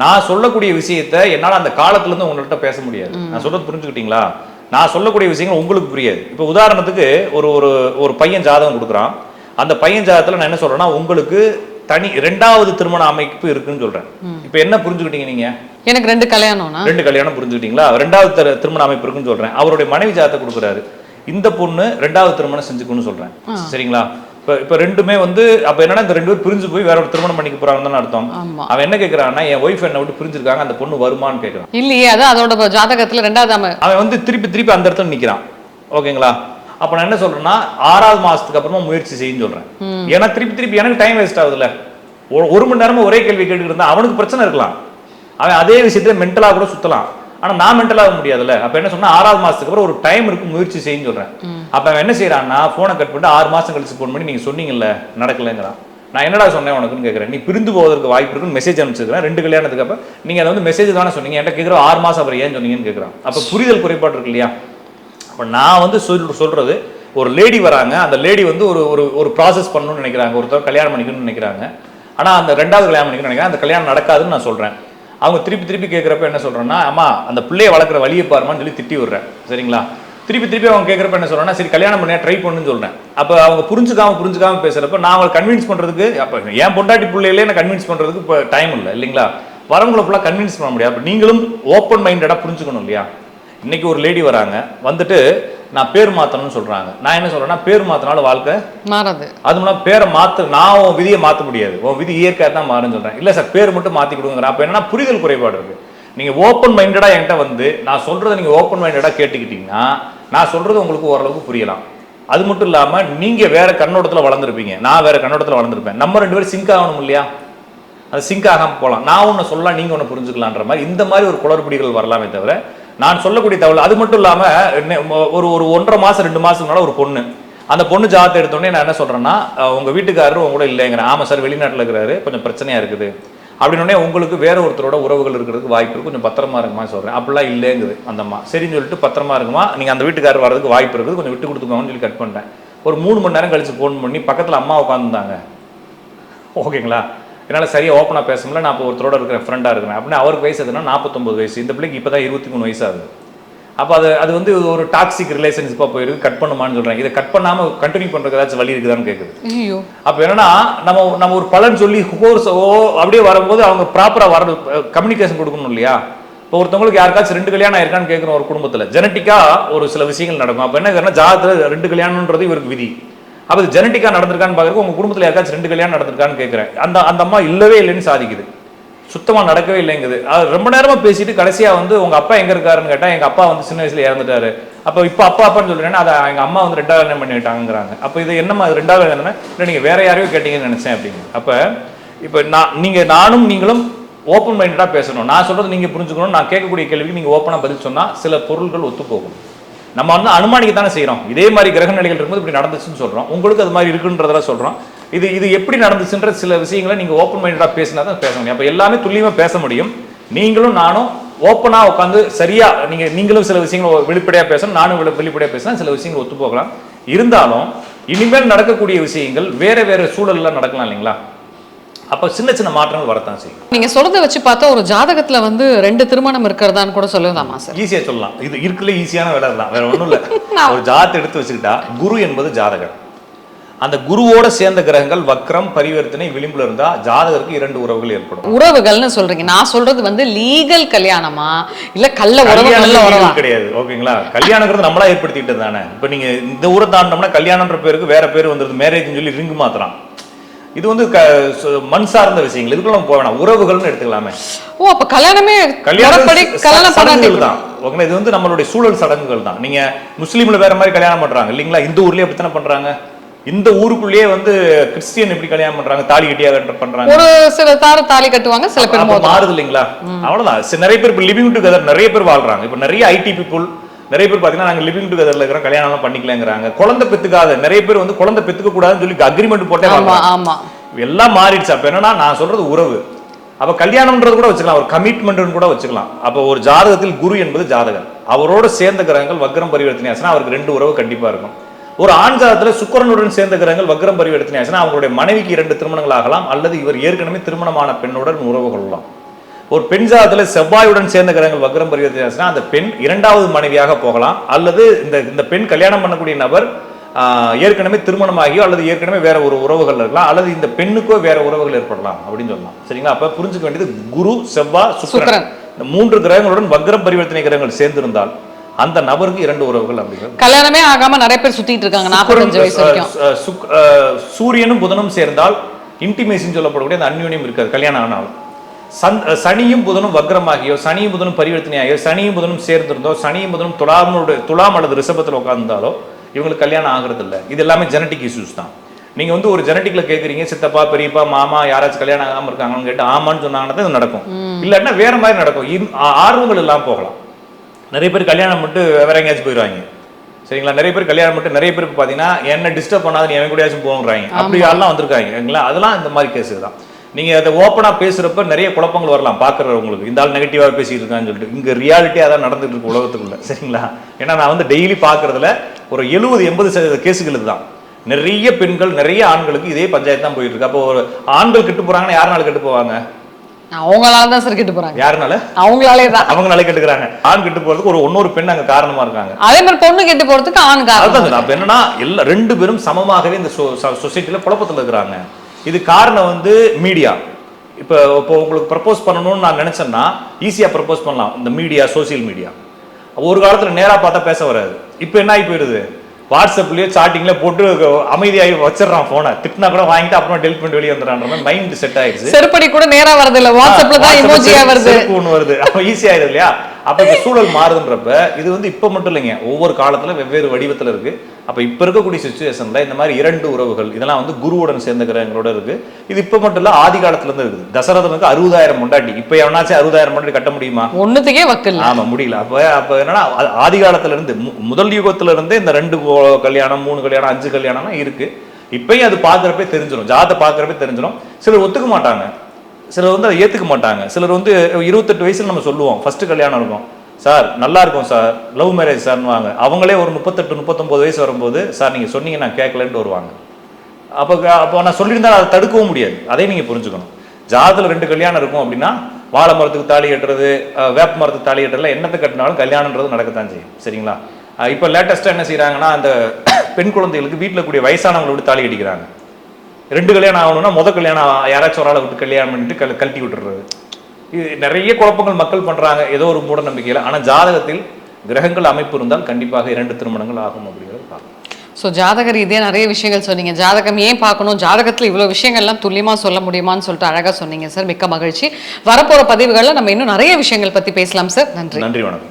நான் சொல்லக்கூடிய விஷயத்த என்னால அந்த காலத்துல இருந்து உங்கள்கிட்ட பேச முடியாது. நான் சொல்றது புரிஞ்சுக்கிட்டீங்களா? நான் சொல்லக்கூடிய விஷயங்கள் உங்களுக்கு புரியாது. இப்போ உதாரணத்துக்கு ஒரு ஒரு ஒரு பையன் ஜாதகம் கொடுக்குறான். அந்த பையன் ஜாதகத்துல நான் என்ன சொல்றேன்னா உங்களுக்கு தனி ரெண்டாவது திருமண அமைப்பு இருக்குன்னு சொல்றேன். இப்போ என்ன புரிஞ்சுக்கிட்டீங்க நீங்க? எனக்கு ரெண்டு கல்யாணம்னா? ரெண்டு கல்யாணம் புரிஞ்சுக்கிட்டீங்களா? ரெண்டாவது திரு- திருமண அமைப்பு இருக்குன்னு சொல்றேன். அவருடைய மனைவி ஜாதத்தை கொடுக்குறாரு. இந்த பொண்ணு ரெண்டாவது திருமணம் செஞ்சுக்கணும்னு சொல்றேன். சரிங்களா? இப்ப இப்ப ரெண்டுமே வந்து அப்ப என்னன்னா இந்த ரெண்டு பேர் பிரிஞ்சு போய் வேற ஒரு திருமணம் பண்ணிக்க போறாங்கன்னு அர்த்தம். அவன் என்ன கேக்குறான்னா என் ஒய்ஃப் என்ன விட்டு பிரிஞ்சிருக்காங்க அந்த பொண்ணு வருமான்னு கேக்குறான். இல்லையே அது அதோட ஜாதகத்துல ரெண்டாவது அவன் வந்து திருப்பி திருப்பி அந்த இடத்துல நிக்கிறான். ஓகேங்களா? அப்ப நான் என்ன சொல்றேன்னா ஆறாவது மாசத்துக்கு அப்புறமா முயற்சி செய்யுன்னு சொல்றேன். ஏன்னா திருப்பி திருப்பி எனக்கு டைம் வேஸ்ட் ஆகுதுல்ல. ஒரு- ஒரு மணி நேரமா ஒரே கேள்வி கேட்டுக்கிட்டு இருந்தா அவனுக்கு பிரச்சனை இருக்கலாம். அவன் அதே விஷயத்துல மென்டலா கூட சுத்தலாம். ஆனா நான் மென்டலாக முடியாதுல்ல. அப்ப என்ன சொன்னா ஆறாவது மாசத்துக்கு அப்புறம் ஒரு டைம் இருக்கு முயற்சி செய்யுன்னு சொல்றேன். அப்ப அவன் என்ன செய்யறான்னா போனை கட் பண்ணிட்டு ஆறு மாசம் கழிச்சு ஃபோன் பண்ணி நீங்க சொன்னீங்கல்ல நடக்கலைங்கிறான். நான் என்னடா சொன்னேன் உனக்குன்னு கேட்குறேன் நீ பிரிந்து போவதற்கு வாய்ப்பு இருக்குன்னு மெசேஜ் அனுப்பிச்சிருக்கேன் ரெண்டு கல்யாணத்துக்கு அப்ப நீங்க அதை வந்து மெசேஜ் தானே சொன்னீங்க. என்கிட்ட கேட்குற ஆறு மாசம் அப்புறம் ஏன் சொன்னீங்கன்னு கேட்குறான் அப்ப புரிதல் குறைபாடு இருக்கு இல்லையா? அப்ப நான் வந்து சொல் சொல்றது ஒரு லேடி வராங்க. அந்த லேடி வந்து ஒரு ஒரு ஒரு ப்ராசஸ் பண்ணணும்னு நினைக்கிறாங்க. ஒருத்தர் கல்யாணம் பண்ணிக்கணும்னு நினைக்கிறாங்க. ஆனா அந்த ரெண்டாவது கல்யாணம் பண்ணிக்கணும்னு நினைக்கிறேன் அந்த கல்யாணம் நடக்காதுன்னு நான் சொல்றேன். அவங்க திருப்பி திருப்பி கேட்குறப்ப என்ன சொல்கிறேன்னா அம்மா அந்த பிள்ளைய வளர்க்குற வழியை பாருமான்னு சொல்லி திட்டி விடுறேன். சரிங்களா? திருப்பி திருப்பி அவங்க கேட்குறப்ப என்ன சொல்கிறேன்னா சரி கல்யாணம் பண்ணியா ட்ரை பண்ணுன்னு சொல்கிறேன் அப்போ அவங்க புரிஞ்சுக்காம புரிஞ்சுக்காம பேசுகிறப்ப நான் அவங்களை கன்வின்ஸ் பண்ணுறதுக்கு அப்போ என் பொண்டாட்டி பிள்ளையிலே நான் கன்வின்ஸ் பண்ணுறதுக்கு இப்போ டைம் இல்லை இல்லைங்களா? வரவங்களை ஃபுல்லாக கன்வின்ஸ் பண்ண முடியாது. அப்போ நீங்களும் ஓப்பன் மைண்டடாக புரிஞ்சுக்கணும் இல்லையா? இன்னைக்கு ஒரு லேடி வராங்க வந்துட்டு நான் பேர் மாத்தணும்னு சொல்றாங்க. நான் என்ன சொல்றேன்னா பேர் மாத்தினாலும் வாழ்க்கை மாறாது. அது மூலம் பேரை மாத்து நான் உன் விதியை மாத்த முடியாது. உன் விதி இயற்கையாக தான் மாறுன்னு சொல்றேன். இல்ல சார் பேர் மட்டும் மாத்தி கொடுங்கிறேன். அப்ப என்னன்னா புரிதல் குறைபாடு இருக்கு. நீங்க ஓப்பன் மைண்டடா என்கிட்ட வந்து நான் சொல்றதை நீங்க ஓப்பன் மைண்டடா கேட்டுக்கிட்டீங்கன்னா நான் சொல்றது உங்களுக்கு ஓரளவுக்கு புரியலாம். அது மட்டும் இல்லாம நீங்க வேற கண்ணோட்டத்துல வளர்ந்துருப்பீங்க. நான் வேற கண்ணோட்டத்துல வளர்ந்துருப்பேன். நம்ம ரெண்டு பேரும் சிங்க் ஆகணும் இல்லையா? அது சிங்க் ஆகாம போகலாம் நான் ஒன்று சொல்லலாம் நீங்க ஒன்று புரிஞ்சுக்கலான்ற மாதிரி இந்த மாதிரி ஒரு குளறுபடிகள் வரலாமே தவிர நான் சொல்லக்கூடிய தகவல் அது மட்டும் இல்லாமல் ஒரு ஒரு ஒன்றரை மாதம் ரெண்டு மாதத்துக்கு ஒரு பொண்ணு. அந்த பொண்ணு ஜாதத்தை எடுத்தோடனே நான் என்ன சொல்கிறேன்னா உங்கள் வீட்டுக்காரர் உங்க கூட இல்லைங்கிறேன் ஆமாம் சார் வெளிநாட்டில் இருக்கிறாரு. கொஞ்சம் பிரச்சனையாக இருக்குது. அப்படின்னே உங்களுக்கு வேற ஒருத்தரோட உறவுகள் இருக்கிறதுக்கு வாய்ப்பு இருக்குது கொஞ்சம் பத்திரமா இருக்குமா சொல்கிறேன் அப்படிலாம் இல்லைங்குது அந்தம்மா சரின்னு சொல்லிட்டு பத்திரமா இருக்குமா? நீங்கள் அந்த வீட்டுக்காரர் வர்றதுக்கு வாய்ப்பு இருக்குது. கொஞ்சம் விட்டு கொடுத்துக்கோங்கன்னு சொல்லி கட் பண்ணிட்டேன். ஒரு மூணு மணி நேரம் கழிச்சு ஃபோன் பண்ணி பக்கத்தில் அம்மா உட்காந்துருந்தாங்க ஓகேங்களா? என்னால் சரியாக ஓப்பனாக பேச முடியல நான் இப்போ ஒருத்தரோட இருக்கிற ஃப்ரெண்டாக இருக்கிறேன். அப்படின்னு அவருக்கு வயசு எதுனா நாற்பத்தொம்பது வயசு. இந்த பிள்ளைக்கு இப்போ தான் இருபத்தி மூணு வயசு ஆகுது. அப்போ அது அது வந்து ஒரு டாக்ஸிக் ரிலேஷன்ஷிப்பாக போயிருக்கு. கட் பண்ணுமான்னு சொல்கிறேன் இதை கட் பண்ணாமல் கண்டினியூ பண்ணுறதுக்கு ஏதாச்சும் வழி இருக்குதான்னு கேட்குது அப்போ என்னன்னா நம்ம நம்ம ஒரு பலன் சொல்லி கோர்ஸ் ஓ அப்படியே வரும்போது அவங்க ப்ராப்பராக வர கம்யூனிகேஷன் கொடுக்கணும் இல்லையா? இப்போ ஒருத்தவங்களுக்கு யாருக்காச்சும் ரெண்டு கல்யாணம் ஆயிருக்கான்னு கேட்குறோம் ஒரு குடும்பத்தில் ஜெனட்டிக்காக ஒரு சில விஷயங்கள் நடக்கும். அப்போ என்ன ஜாதகத்தில் ரெண்டு கல்யாணம்ன்றது இவருக்கு விதி. அப்போ இது ஜெனட்டிக்காக நடந்திருக்கான்னு பார்க்குறக்கு உங்கள் குடும்பத்தில் யாருக்காச்சும் ரெண்டு கல்யாணம் நடந்திருக்கான்னு கேட்குறேன் அந்த அந்த அம்மா இல்லவே இல்லைன்னு சாதிக்குது. சுத்தமாக நடக்கவே இல்லைங்குது. அது ரொம்ப நேரமாக பேசிட்டு கடைசியாக வந்து உங்கள் அப்பா எங்கே இருக்காருன்னு கேட்டால் எங்கள் அப்பா வந்து சின்ன வயசில் இறந்துட்டாரு. அப்போ இப்போ அப்பா அப்பான்னு சொல்கிறேன்னா அதை எங்கள் அம்மா வந்து ரெண்டாவது கல்யாணம் பண்ணிட்டாங்கிறாங்க அப்போ இது என்னம்மா அது ரெண்டாவது கல்யாணம்னா இல்லை நீங்கள் வேற யாரையோ கேட்டீங்கன்னு நினச்சேன் அப்படின்னு. அப்போ இப்போ நான் நீங்கள் நானும் நீங்களும் ஓப்பன் மைண்டடாக பேசணும். நான் சொல்கிறது நீங்கள் புரிஞ்சுக்கணும் நான் கேட்கக்கூடிய கேள்விக்கு நீங்கள் ஓப்பனாக பதில் சொன்னால் சில பொருள்கள் ஒத்து போகும் நம்ம வந்து அனுமானிக்க தானே செய்கிறோம் இதே மாதிரி கிரக நிலைகள் இருக்கும்போது இப்படி நடந்துச்சுன்னு சொல்கிறோம் உங்களுக்கு அது மாதிரி இருக்குன்றதெல்லாம் சொல்கிறோம் இது இது எப்படி நடந்துச்சுன்ற சில விஷயங்களை நீங்கள் ஓப்பன் மைண்டடாக பேசினா தான் பேச முடியும். அப்போ எல்லாமே துல்லியமாக பேச முடியும். நீங்களும் நானும் ஓப்பனாக உட்காந்து சரியாக நீங்கள் நீங்களும் சில விஷயங்கள் வெளிப்படையாக பேசணும் நானும் வெளிப்படையாக பேசினா சில விஷயங்கள் ஒத்து போகலாம் இருந்தாலும் இனிமேல் நடக்கக்கூடிய விஷயங்கள் வேறு வேறு சூழலில் நடக்கலாம் இல்லைங்களா? அப்ப சின்ன சின்ன மாற்றங்கள் வரத்தான் செய்யும். நீங்க சொல்றத வச்சு பார்த்தா ஒரு ஜாதகத்துல வந்து ரெண்டு திருமணம் இருக்கிறதான்னு கூட சொல்லலாமா சார்? ஈஸியா சொல்லலாம். இது இருக்குல்ல ஈஸியான வேலை தான். வேற ஒண்ணும் இல்ல. [laughs] ஒரு ஜாதத்தை எடுத்து வச்சுக்கிட்டா குரு என்பது ஜாதகர். அந்த குருவோட சேர்ந்த கிரகங்கள் வக்ரம் பரிவர்த்தனை விளிம்புல இருந்தா ஜாதகருக்கு இரண்டு உறவுகள் ஏற்படும். உறவுகள்னு சொல்றீங்க. நான் சொல்றது வந்து லீகல் கல்யாணமா? இல்ல கள்ள உறவுகள்ல கல்யாணம் கிடையாது. ஓகேங்களா? கல்யாணங்கிறது நம்மளா ஏற்படுத்திக்கிட்டது தானே. இப்போ நீங்க இந்த ஊரை தாண்டினோம்னா கல்யாணம்ன்ற பேருக்கு வேற பேர் வந்துருது. மேரேஜ்னு சொல்லி ரிங்கு மாத்துறான். இது வந்து மண் சார்ந்த விஷயங்கள். இதுக்குள்ள நம்ம போக வேணாம். உறவுகள்னு எடுத்துக்கலாமே. ஓ அப்ப கல்யாணமே கல்யாணம் சடங்குகள் தான். ஓகேங்களா இது வந்து நம்மளுடைய சூழல் சடங்குகள் தான். நீங்க முஸ்லீம்ல வேற மாதிரி கல்யாணம் பண்றாங்க. இல்லைங்களா? இந்த ஊர்லயே அப்படித்தானே பண்றாங்க? இந்த ஊருக்குள்ளேயே வந்து கிறிஸ்டியன் எப்படி கல்யாணம் பண்றாங்க? தாலி கட்டியாக பண்றாங்க. ஒரு சில தார தாலி கட்டுவாங்க சில பேர் மாறுது இல்லைங்களா? அவ்வளவுதான். நிறைய பேர் லிவிங் டுகெதர் நிறைய பேர் வாழ்றாங்க. இப்போ நிறைய ஐடி பீப்புள் நிறைய பேர் பாத்தீங்கன்னா நாங்க லிவிங் டுகெதர்ல இருக்கிறோம் கல்யாணம் எல்லாம் பண்ணிக்கலங்கிறாங்க. குழந்தை பெத்துக்காத நிறைய பேர் வந்து குழந்தை பெத்துக்க கூடாதுன்னு சொல்லி அக்ரிமெண்ட் போட்டே எல்லாம் மாறிடுச்சு. அப்ப என்னன்னா நான் சொல்றது உறவு. அப்ப கல்யாணம்ன்றது கூட வச்சுக்கலாம் ஒரு கமிட்மெண்ட்னு கூட வச்சுக்கலாம். அப்ப ஒரு ஜாதகத்தில் குரு என்பது ஜாதகர் அவரோட சேர்ந்த கிரகங்கள் வக்ரம் பரிவர்த்தனை ஆச்சுன்னா அவருக்கு ரெண்டு உறவு கண்டிப்பா இருக்கும். ஒரு ஆண் ஜாதகத்துல சுக்கிரனுடன் சேர்ந்த கிரகங்கள் வக்ரம் பரிவர்த்தனை ஆச்சுன்னா அவங்களுடைய மனைவிக்கு இரண்டு திருமணங்கள் ஆகலாம் அல்லது இவர் ஏற்கனவே திருமணமான பெண்ணுடன் உறவு கொள்ளலாம். ஒரு பெண் ஜாதகத்துல செவ்வாயுடன் சேர்ந்த கிரகங்கள் வக்ரம் பரிவர்த்தனை அந்த பெண் இரண்டாவது மனைவியாக போகலாம். அல்லது இந்த இந்த பெண் கல்யாணம் பண்ணக்கூடிய நபர் ஏற்கனவே திருமணமாகியோ அல்லது ஏற்கனவே வேற ஒரு உறவுகள் இருக்கலாம். அல்லது இந்த பெண்ணுக்கோ வேற உறவுகள் ஏற்படலாம் அப்படின்னு சொல்லலாம். சரிங்களா? அப்ப புரிஞ்சுக்க வேண்டியது குரு செவ்வாய் சுக்கிரன். இந்த மூன்று கிரகங்களுடன் வக்ரம் பரிவர்த்தனை கிரகங்கள் சேர்ந்திருந்தால் அந்த நபருக்கு இரண்டு உறவுகள் அப்படிங்கிறது கல்யாணமே ஆகாம நிறைய பேர் சுத்திட்டு இருக்காங்க சூரியனும் புதனும் சேர்ந்தால் இன்டிமேசின்னு சொல்லப்படக்கூடிய அந்த அந்யோன்யம் இருக்காது கல்யாணம் ஆனாலும். சனியும் புதனும் வக்ரமாகியோ சனியும் புதனும் பரிவர்த்தனையாகியோ சனியும் புதனும் சேர்ந்திருந்தோ சனியும் புதனும் துலாமோட துலாம் அல்லது ரிஷபத்தில் உட்கார்ந்தாலோ இவங்களுக்கு கல்யாணம் ஆகிறது இல்ல இது எல்லாமே ஜெனட்டிக் இஷ்யூஸ் தான். நீங்க வந்து ஒரு ஜெனட்டிக்ல கேக்குறீங்க சித்தப்பா பெரியப்பா மாமா யாராச்சும் கல்யாணம் ஆகாம இருக்காங்கன்னு கேட்டு ஆமான்னு சொன்னாங்கன்னா தான் இது நடக்கும். இல்லாட்டினா வேற மாதிரி நடக்கும். ஆர்வங்கள் எல்லாம் போகலாம். நிறைய பேர் கல்யாணம் பண்ணிட்டு வேற எங்கேயாச்சும் போயிடுவாங்க சரிங்களா? நிறைய பேர் கல்யாணம் பண்ணிட்டு நிறைய பேருக்கு பார்த்தீங்கன்னா என்ன டிஸ்டர்ப் பண்ணாத நீ எவன் கூடயாச்சும் போகிறாங்க அப்படி ஆள்லாம் வந்திருக்காங்க. சரிங்களா? அதெல்லாம் இந்த மாதிரி கேஸ் தான். நீங்க அதை ஓப்பனாக பேசுறப்ப நிறைய குழப்பங்கள் வரலாம் பார்க்குறவங்களுக்கு. இந்த ஆள் நெகட்டிவாக பேசிட்டு இருக்கான்னு சொல்லிட்டு. இங்க ரியாலிட்டி அதான் நடந்துட்டு இருக்கு உலகத்துக்குள்ள. சரிங்களா? ஏன்னா நான் வந்து டெய்லி பார்க்கறதுல ஒரு எழுபது எண்பது சதவீத கேஸுகள் இதுதான். நிறைய பெண்கள் நிறைய ஆண்களுக்கு இதே பஞ்சாயத்து தான் போயிட்டு இருக்கு. அப்போ ஒரு ஆண்கள் கெட்டு போறாங்கன்னா யாருனால கெட்டு போவாங்க? அவங்களால தான் சார் கெட்டு போறாங்க. யாருனால? அவங்களாலே தான். அவங்க நாளை கெட்டுக்கிறாங்க. ஆண் கெட்டு போறதுக்கு ஒரு இன்னொரு பெண் அங்க காரணமா இருக்காங்க. அதே மாதிரி பொண்ணு கெட்டு போறதுக்கு ஆண் காரணம் அதுதான். அப்ப என்னன்னா எல்லா ரெண்டு பேரும் சமமாகவே இந்த சொசைட்டில குழப்பத்துல இருக்கிறாங்க. இது காரணம் வந்து மீடியா இப்போ இப்போ உங்களுக்கு ப்ரப்போஸ் பண்ணணும்னு நான் நினைச்சேன்னா ஈஸியா ப்ரப்போஸ் பண்ணலாம். இந்த மீடியா சோஷியல் மீடியா ஒரு காலத்துல நேரா பார்த்தா பேச வராது. இப்போ என்ன ஆகி போயிடுது வாட்ஸ்அப்லயோ சாட்டிங்ல போட்டு அமைதியாகி வச்சிடறான் போனை திட்டினா கூட வாங்கிட்டு அப்புறம் டெலிட் பண்ணிட்டு வெளியே வந்துடுறான்ற மாதிரி மைண்ட் செட் ஆயிடுச்சு. செருப்படி கூட நேரா வரது இல்ல வாட்ஸ்அப்ல தான் இமோஜியா வருது. ஒண்ணு வருது. அப்ப ஈஸியா ஆயிடுது இல்லையா? அப்ப இந்த சூழல் மாறுதுன்றப்ப இது வந்து இப்ப மட்டும் இல்லைங்க. ஒவ்வொரு காலத்துல வெவ்வேறு வடிவத்துல இருக்கு. அப்ப இப்ப இருக்கக்கூடிய சுச்சுவேஷன்ல இந்த மாதிரி இரண்டு உறவுகள் இதெல்லாம் வந்து குருவுடன் சேர்ந்த கிரகங்களோட இருக்கு. இது இப்ப மட்டும் இல்ல ஆதி காலத்துல இருந்து இருக்குது. தசரதனுக்கு அறுபதாயிரம் கொண்டாட்டி இப்ப எவனாச்சும் அறுபதாயிரம் கொண்டாட்டி கட்ட முடியுமா? ஒண்ணுத்துக்கே வக்கில்ல ஆமா முடியல. அப்ப அப்ப என்னன்னா ஆதி காலத்துல இருந்து மு- முதல் யுகத்துல இருந்தே இந்த ரெண்டு கல்யாணம் மூணு கல்யாணம் அஞ்சு கல்யாணம்லாம் இருக்கு. இப்பயும் அது பாக்குறப்பே தெரிஞ்சிடும் ஜாத பாக்குறப்பே தெரிஞ்சிடும் சிலர் ஒத்துக்க மாட்டாங்க. சிலர் வந்து அதை ஏற்றுக்க மாட்டாங்க. சிலர் வந்து இருபத்தெட்டு வயசில் நம்ம சொல்லுவோம். ஃபஸ்ட்டு கல்யாணம் இருக்கும் சார் நல்லா இருக்கும் சார். லவ் மேரேஜ் சார்னுவாங்க அவங்களே ஒரு முப்பத்தெட்டு முப்பத்தொம்போது வயசு வரும்போது சார் நீங்கள் சொன்னீங்க நான் கேட்கலன்ட்டு வருவாங்க. அப்போ அப்போ நான் சொல்லியிருந்தால் அதை தடுக்கவும் முடியாது. அதையும் நீங்கள் புரிஞ்சுக்கணும். ஜாதத்தில் ரெண்டு கல்யாணம் இருக்கும் அப்படின்னா வாழை மரத்துக்கு தாலி கட்டுறது வேப்ப மரத்துக்கு தாலி கட்டுறதுல என்னத்தை கட்டினாலும் கல்யாணன்றது நடக்கத்தான் செய்யும். சரிங்களா? இப்போ லேட்டஸ்ட்டாக என்ன செய்கிறாங்கன்னா அந்த [coughs] பெண் குழந்தைகளுக்கு வீட்டில் கூடிய வயசானவங்களை விட்டு தாலி கட்டிக்கிறாங்க. ரெண்டு கல்யாணம் ஆகணும்னா முத கல்யாணம் யாராச்சும் ஒரு ஆளை விட்டு கல்யாணம் பண்ணிட்டு கல் கழட்டி விட்டுறது. இது நிறைய குழப்பங்கள் மக்கள் பண்றாங்க ஏதோ ஒரு மூட நம்பிக்கையில். ஆனால் ஜாதகத்தில் கிரகங்கள் அமைப்பு இருந்தால் கண்டிப்பாக இரண்டு திருமணங்கள் ஆகும் அப்படிங்கிறது பார்க்கணும். ஸோ ஜாதக ரீதியாக நிறைய விஷயங்கள் சொன்னீங்க. ஜாதகம் ஏன் பார்க்கணும்? ஜாதகத்தில் இவ்வளோ விஷயங்கள்லாம் துல்லியமாக சொல்ல முடியுமான்னு சொல்லிட்டு அழகாக சொன்னீங்க சார். மிக்க மகிழ்ச்சி. வரப்போகிற பதிவுகளில் நம்ம இன்னும் நிறைய விஷயங்கள் பற்றி பேசலாம் சார். நன்றி. நன்றி வணக்கம்.